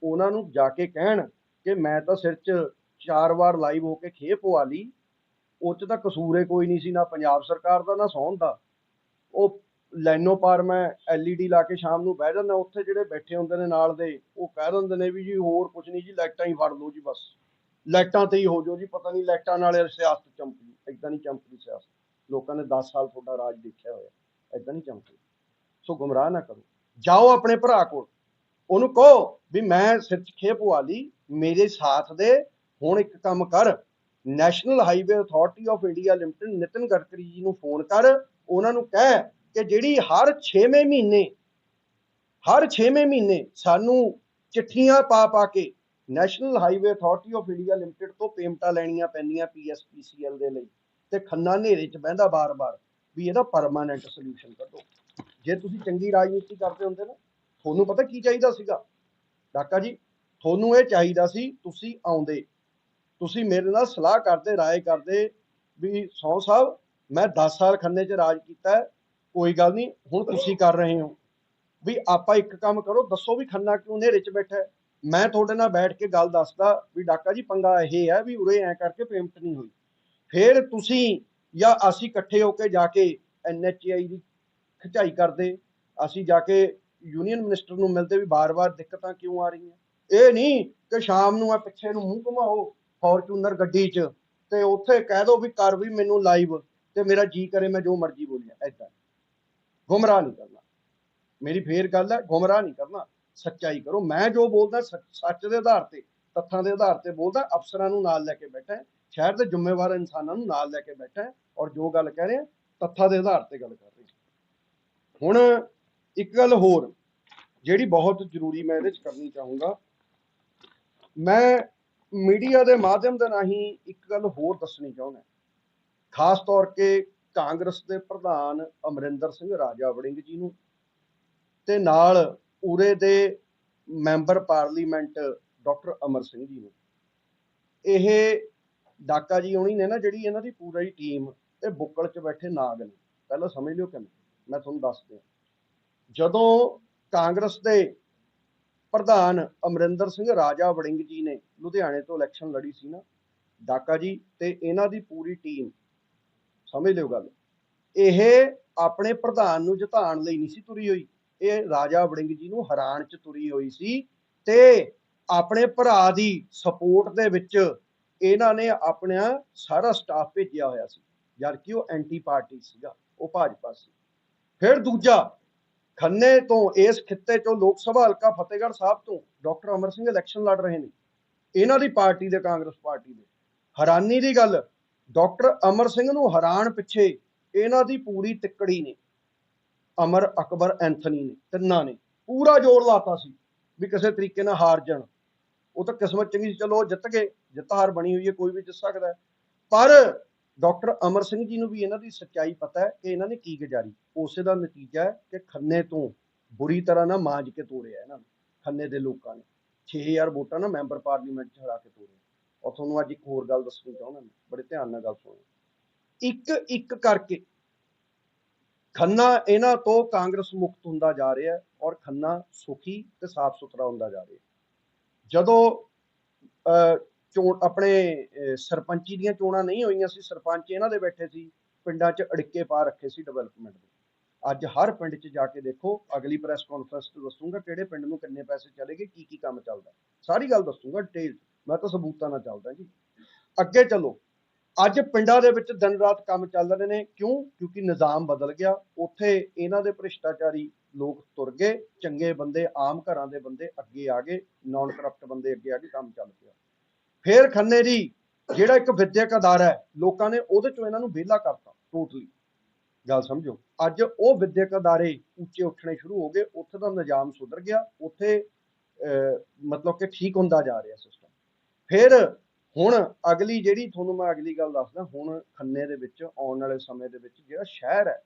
ਉਹਨਾਂ ਨੂੰ ਜਾ ਕੇ ਕਹਿਣ ਕਿ ਮੈਂ ਤਾਂ ਸਿਰ 'ਚ ਚਾਰ ਵਾਰ ਲਾਈਵ ਹੋ ਕੇ ਖੇ ਪਵਾ ਲਈ ਉਹ 'ਚ ਤਾਂ ਕਸੂਰੇ ਕੋਈ ਨਹੀਂ ਸੀ, ਨਾ ਪੰਜਾਬ ਸਰਕਾਰ ਦਾ, ਨਾ ਸੌਣ ਦਾ। ਉਹ ਲਾਈਨੋ ਪਾਰ ਮੈਂ ਐਲਈਡੀ ਲਾ ਕੇ ਸ਼ਾਮ ਨੂੰ ਬਹਿ ਜਾਂਦਾ, ਉੱਥੇ ਜਿਹੜੇ ਬੈਠੇ ਹੁੰਦੇ ਨੇ ਨਾਲ ਦੇ, ਉਹ ਕਹਿ ਦਿੰਦੇ ਨੇ ਵੀ ਜੀ ਹੋਰ ਕੁਝ ਨਹੀਂ ਜੀ, ਲਾਈਟਾਂ ਹੀ ਫੜ ਲਓ ਜੀ ਬਸ। ਲਾਈਟਾਂ ਤੇ ਹੀ ਹੋ ਜਾਓ ਜੀ, ਪਤਾ ਨਹੀਂ ਲਾਈਟਾਂ ਨਾਲੇ ਸਿਆਸਤ ਚਮਕਦੀ ਏਦਾਂ ਨਹੀਂ ਚਮਕਦੀ ਸਿਆਸਤ। ਲੋਕਾਂ ਨੇ 10 ਸਾਲ ਤੁਹਾਡਾ ਰਾਜ ਦੇਖਿਆ ਹੋਇਆ, ਏਦਾਂ ਨਹੀਂ ਚਮਕਦੀ। ਸੋ ਗੁੰਮਰਾਹ ਨਾ ਕਰੋ। ਜਾਓ ਆਪਣੇ ਭਰਾ ਕੋਲ। ਉਹਨੂੰ ਕਹੋ ਵੀ ਮੈਂ ਸਿਰ 'ਚ ਖੇ ਪਵਾ ਲਈ, ਮੇਰੇ ਸਾਥ ਦੇ, ਹੁਣ ਇੱਕ ਕੰਮ ਕਰ। National Highway Authority of India Limited, Nitin Gadkari ji ਨੂੰ ਫੋਨ ਕਰ, ਉਹਨਾਂ ਨੂੰ ਕਹਿ ਕਿ ਜਿਹੜੀ ਹਰ 6ਵੇਂ ਮਹੀਨੇ, ਹਰ 6ਵੇਂ ਮਹੀਨੇ ਸਾਨੂੰ ਚਿੱਠੀਆਂ ਪਾ ਪਾ ਕੇ National Highway Authority of India Limited ਤੋਂ ਪੇਮੈਂਟਾਂ ਲੈਣੀਆਂ ਪੈਂਦੀਆਂ ਪੀਐਸਪੀਸੀਐਲ ਦੇ ਲਈ ਤੇ ਖੰਨਾ ਹਨੇਰੇ 'ਚ ਬਹਿੰਦਾ ਬਾਰ-ਬਾਰ ਵੀ ਇਹਦਾ ਪਰਮਾਨੈਂਟ ਸੋਲੂਸ਼ਨ ਕੱਢੋ। ਜੇ ਤੁਸੀਂ ਚੰਗੀ ਰਾਜਨੀਤੀ ਕਰਦੇ ਹੁੰਦੇ ਨਾ, ਤੁਹਾਨੂੰ ਪਤਾ ਕੀ ਚਾਹੀਦਾ ਸੀਗਾ? ਡਾਕਾ ਜੀ, ਤੁਹਾਨੂੰ ਇਹ ਚਾਹੀਦਾ ਸੀ ਤੁਸੀਂ ਆਉਂਦੇ, ਤੁਸੀਂ ਮੇਰੇ ਨਾਲ ਸਲਾਹ ਕਰਦੇ, ਰਾਏ ਕਰਦੇ ਵੀ ਸੌ ਸਾਹਿਬ, ਮੈਂ 10 ਸਾਲ ਖੰਨੇ 'ਚ ਰਾਜ ਕੀਤਾ ਕੋਈ ਗੱਲ ਨਹੀਂ ਹੁਣ ਤੁਸੀਂ ਕਰ ਰਹੇ ਹੋ। ਵੀ ਆਪਾਂ ਇੱਕ ਕੰਮ ਕਰੋ ਦੱਸੋ ਵੀ ਖੰਨਾ ਕਿਉਂ ਹਨੇਰੇ 'ਚ ਬੈਠਾ ਮੈਂ ਤੁਹਾਡੇ ਨਾਲ ਬੈਠ ਕੇ ਗੱਲ ਦੱਸਦਾ ਵੀ ਡਾਕਾ ਜੀ ਪੰਗਾ ਇਹ ਹੈ ਵੀ ਉਰੇ ਐ ਕਰਕੇ ਪੇਮੈਂਟ ਨਹੀਂ ਹੋਈ। ਫਿਰ ਤੁਸੀਂ ਜਾਂ ਅਸੀਂ ਇਕੱਠੇ ਹੋ ਕੇ ਜਾ ਕੇ ਐਨਐਚਆਈ ਦੀ ਖਿਚਾਈ ਕਰਦੇ ਅਸੀਂ ਜਾ ਕੇ ਯੂਨੀਅਨ ਮਿਨਿਸਟਰ ਨੂੰ ਮਿਲਦੇ ਵੀ ਬਾਰ-ਬਾਰ ਦਿੱਕਤਾਂ ਕਿਉਂ ਆ ਰਹੀਆਂ? ਇਹ ਨਹੀਂ ਕਿ ਸ਼ਾਮ ਨੂੰ ਆ ਪਿੱਛੇ ਨੂੰ ਮੂੰਹ ਘੁਮਾਓ ਫੋਰਚੂਨਰ ਗੱਡੀ 'ਚ ਤੇ ਉੱਥੇ ਕਹਿ ਦੋ ਵੀ ਕਰ ਵੀ ਮੈਨੂੰ ਲਾਈਵ ਤੇ ਮੇਰਾ ਜੀ ਕਰੇ ਮੈਂ ਜੋ ਮਰਜ਼ੀ ਬੋਲਿਆ ਐਦਾਂ ਗੁੰਮਰਾਹ ਨਹੀਂ ਕਰਨਾ। ਮੇਰੀ ਫੇਰ ਗੱਲ ਹੈ ਗੁੰਮਰਾਹ ਨਹੀਂ ਕਰਨਾ। ਸੱਚਾਈ ਕਰੋ ਮੈਂ ਜੋ ਬੋਲਦਾ ਸੱਚ ਸੱਚ ਦੇ ਆਧਾਰ ਤੇ ਤੱਥਾਂ ਦੇ ਆਧਾਰ ਤੇ ਬੋਲਦਾ ਅਫਸਰਾਂ ਨੂੰ ਨਾਲ ਲੈ ਕੇ ਬੈਠਾ ਹੈ, ਸ਼ਹਿਰ ਦੇ ਜ਼ਿੰਮੇਵਾਰ ਇਨਸਾਨਾਂ ਨੂੰ ਨਾਲ ਲੈ ਕੇ ਬੈਠਾ ਹੈ ਔਰ ਜੋ ਗੱਲ ਕਹਿ ਰਿਹਾ ਤੱਥਾਂ ਦੇ ਆਧਾਰ ਤੇ ਗੱਲ ਕਰ ਰਿਹਾ। ਹੁਣ ਇੱਕ ਗੱਲ ਹੋਰ ਜਿਹੜੀ ਬਹੁਤ ਜ਼ਰੂਰੀ ਮੈਂ ਇਹਦੇ ਚ ਕਰਨੀ ਚਾਹੂੰਗਾ। ਮੈਂ ਮੀਡੀਆ ਦੇ ਮਾਧਿਅਮ ਦੇ ਰਾਹੀਂ ਇੱਕ ਗੱਲ ਹੋਰ ਦੱਸਣੀ ਚਾਹੁੰਦਾ। ਖਾਸ ਤੌਰ ਤੇ ਕਾਂਗਰਸ ਦੇ ਪ੍ਰਧਾਨ ਅਮਰਿੰਦਰ ਸਿੰਘ ਰਾਜਾ ਵੜਿੰਗ ਜੀ ਨੂੰ ਤੇ ਨਾਲ ਉਰੇ ਦੇ member parliament doctor Amar Singh ji ਨੂੰ। ਇਹ ਡਾਕਾ ਜੀ ਹੋਣੀ ਨੇ ਨਾ ਜਿਹੜੀ ਇਹਨਾਂ ਦੀ ਪੂਰੀ ਟੀਮ ਇਹ ਬੁੱਕਲ 'ਚ ਬੈਠੇ ਨਾਗ ਨੇ। ਪਹਿਲਾਂ ਸਮਝ ਲਿਓ ਕਿਵੇਂ? ਮੈਂ ਤੁਹਾਨੂੰ ਦੱਸ ਦਿਆਂ। ਜਦੋਂ ਕਾਂਗਰਸ ਦੇ ਪ੍ਰਧਾਨ ਅਮਰਿੰਦਰ ਸਿੰਘ ਰਾਜਾ ਵੜਿੰਗ ਜੀ ਨੇ ਲੁਧਿਆਣੇ ਤੋਂ ਇਲੈਕਸ਼ਨ ਲੜੀ ਸੀ ਨਾ, ਡਾਕਾ ਜੀ ਤੇ ਇਹਨਾਂ ਦੀ ਪੂਰੀ ਟੀਮ ਸਮਝ ਲਿਓ ਗੱਲ। ਇਹ ਆਪਣੇ ਪ੍ਰਧਾਨ ਨੂੰ ਜਿਤਾਉਣ ਲਈ ਨਹੀਂ ਸੀ ਤੁਰੀ ਹੋਈ। ਇਹ ਰਾਜਾ ਵੜਿੰਗ ਜੀ ਨੂੰ ਹਰਾਣ ਚ ਤੁਰੀ ਹੋਈ ਸੀ ਤੇ ਆਪਣੇ ਭਰਾ ਦੀ ਸਪੋਰਟ ਦੇ ਵਿੱਚ ਇਹਨਾਂ ਨੇ ਆਪਣਾ ਸਾਰਾ ਸਟਾਫ ਭੇਜਿਆ ਹੋਇਆ ਸੀ। ਜਦ ਕਿ ਉਹ ਐਂਟੀ ਪਾਰਟੀ ਸੀਗਾ, ਉਹ ਭਾਜਪਾ ਸੀ। ਫਿਰ ਦੂਜਾ, ਖੰਨੇ ਤੋਂ ਇਸ ਖਿੱਤੇ ਚੋਂ ਲੋਕ ਸਭਾ ਹਲਕਾ ਫਤਿਹਗੜ੍ਹ ਸਾਹਿਬ ਤੋਂ ਡਾਕਟਰ ਅਮਰ ਸਿੰਘ ਇਲੈਕਸ਼ਨ ਲੜ ਰਹੇ ਨੇ। ਇਹਨਾਂ ਦੀ ਪਾਰਟੀ ਦੇ, ਕਾਂਗਰਸ ਪਾਰਟੀ ਦੇ। ਹੈਰਾਨੀ ਦੀ ਗੱਲ ਡਾਕਟਰ ਅਮਰ ਸਿੰਘ ਨੂੰ ਹੈਰਾਨ ਪਿੱਛੇ ਇਹਨਾਂ ਦੀ ਪੂਰੀ ਤਿੱਕੜੀ ਨੇ, ਅਮਰ ਅਕਬਰ ਐਂਥਨੀ ਨੇ, ਤਿੰਨਾਂ ਨੇ ਪੂਰਾ ਜ਼ੋਰ ਲਾਤਾ ਸੀ ਵੀ ਕਿਸੇ ਤਰੀਕੇ ਨਾਲ ਹਾਰ ਜਾਣ। ਉਹ ਤਾਂ ਕਿਸਮਤ ਚੰਗੀ ਸੀ, ਚਲੋ ਜਿੱਤ ਗਏ, ਜਿੱਤ ਹਾਰ ਬਣੀ ਹੋਈ ਹੈ, ਕੋਈ ਵੀ ਜਿੱਤ ਸਕਦਾ ਪਰ ਡਾਕਟਰ ਅਮਰ ਸਿੰਘ ਜੀ ਨੂੰ ਵੀ ਇਹਨਾਂ ਦੀ ਸੱਚਾਈ ਪਤਾ ਹੈ ਕਿ ਇਹਨਾਂ ਨੇ ਕੀ ਗੁਜ਼ਾਰੀ। ਉਸੇ ਦਾ ਨਤੀਜਾ ਹੈ ਕਿ ਖੰਨੇ ਤੋਂ ਬੁਰੀ ਤਰ੍ਹਾਂ ਨਾਲ ਮਾਂਜ ਕੇ ਤੋੜਿਆ ਇਹਨਾਂ ਨੂੰ, ਖੰਨੇ ਦੇ ਲੋਕਾਂ ਨੇ। 6000 ਵੋਟਾਂ ਨਾਲ ਮੈਂਬਰ ਪਾਰਲੀਮੈਂਟ ਚ ਹਰਾ ਕੇ ਤੋੜਿਆ। ਔਰ ਤੁਹਾਨੂੰ ਅੱਜ ਇੱਕ ਹੋਰ ਗੱਲ ਦੱਸਣੀ ਚਾਹੁੰਦਾ ਮੈਂ ਬੜੇ ਧਿਆਨ ਨਾਲ ਗੱਲ ਸੁਣੋ। ਇੱਕ ਇੱਕ ਕਰਕੇ ਖੰਨਾ ਇਹਨਾਂ ਤੋਂ ਕਾਂਗਰਸ ਮੁਕਤ ਹੁੰਦਾ ਜਾ ਰਿਹਾ ਔਰ ਖੰਨਾ ਸੁਖੀ ਤੇ ਸਾਫ਼ ਸੁਥਰਾ ਹੁੰਦਾ ਜਾ ਰਿਹਾ ਜਦੋਂ ਅਹ, ਚੋਣ ਆਪਣੇ ਸਰਪੰਚੀ ਦੀਆਂ ਚੋਣਾਂ ਨਹੀਂ ਹੋਈਆਂ ਸੀ ਸਰਪੰਚ ਇਹਨਾਂ ਦੇ ਬੈਠੇ ਸੀ ਪਿੰਡਾਂ 'ਚ ਅੜਿੱਕੇ ਪਾ ਰੱਖੇ ਸੀ ਡਿਵੈਲਪਮੈਂਟ ਦੇ। ਅੱਜ ਹਰ ਪਿੰਡ 'ਚ ਜਾ ਕੇ ਦੇਖੋ ਅਗਲੀ ਪ੍ਰੈਸ ਕਾਨਫਰੰਸ 'ਚ ਦੱਸੂਗਾ ਕਿਹੜੇ ਪਿੰਡ ਨੂੰ ਕਿੰਨੇ ਪੈਸੇ ਚਲੇ ਗਏ ਕੀ ਕੀ ਕੰਮ ਚੱਲਦਾ। ਸਾਰੀ ਗੱਲ ਦੱਸੂਗਾ ਡਿਟੇਲ ਮੈਂ ਤਾਂ ਸਬੂਤਾਂ ਨਾਲ ਚੱਲਦਾ ਜੀ। ਅੱਗੇ ਚੱਲੋ। ਅੱਜ ਪਿੰਡਾਂ ਦੇ ਵਿੱਚ ਦਿਨ ਰਾਤ ਕੰਮ ਚੱਲ ਰਹੇ ਨੇ। ਕਿਉਂ? ਕਿਉਂਕਿ ਨਿਜ਼ਾਮ ਬਦਲ ਗਿਆ। ਉੱਥੇ ਇਹਨਾਂ ਦੇ ਭ੍ਰਿਸ਼ਟਾਚਾਰੀ ਲੋਕ ਤੁਰ ਗਏ। ਚੰਗੇ ਬੰਦੇ ਆਮ ਘਰਾਂ ਦੇ ਬੰਦੇ ਅੱਗੇ ਆ ਗਏ। ਨਾਨ ਕਰਪਟ ਬੰਦੇ ਅੱਗੇ ਆ ਕੇ ਕੰਮ ਚੱਲ ਪਿਆ। ਫੇਰ ਖੰਨੇ ਦੀ ਜਿਹੜਾ ਇੱਕ ਵਿਦਿਅਕ ਅਦਾਰਾ ਹੈ ਲੋਕਾਂ ਨੇ ਉਹਦੇ ਚੋਂ ਇਹਨਾਂ ਨੂੰ ਵਿਹਲਾ ਕਰਤਾ ਟੋਟਲੀ ਗੱਲ ਸਮਝੋ। ਅੱਜ ਉਹ ਵਿਦਿਅਕ ਅਦਾਰੇ ਉੱਚੇ ਉੱਠਣੇ ਸ਼ੁਰੂ ਹੋ ਗਏ। ਉੱਥੇ ਦਾ ਨਿਜ਼ਾਮ ਸੁਧਰ ਗਿਆ। ਉੱਥੇ ਅਹ, ਮਤਲਬ ਕਿ ਠੀਕ ਹੁੰਦਾ ਜਾ ਰਿਹਾ ਸਿਸਟਮ ਫਿਰ ਹੁਣ ਅਗਲੀ ਜਿਹੜੀ ਤੁਹਾਨੂੰ ਮੈਂ ਅਗਲੀ ਗੱਲ ਦੱਸਦਾ, ਹੁਣ ਖੰਨੇ ਦੇ ਵਿੱਚ, ਆਉਣ ਵਾਲੇ ਸਮੇਂ ਦੇ ਵਿੱਚ ਜਿਹੜਾ ਸ਼ਹਿਰ ਹੈ,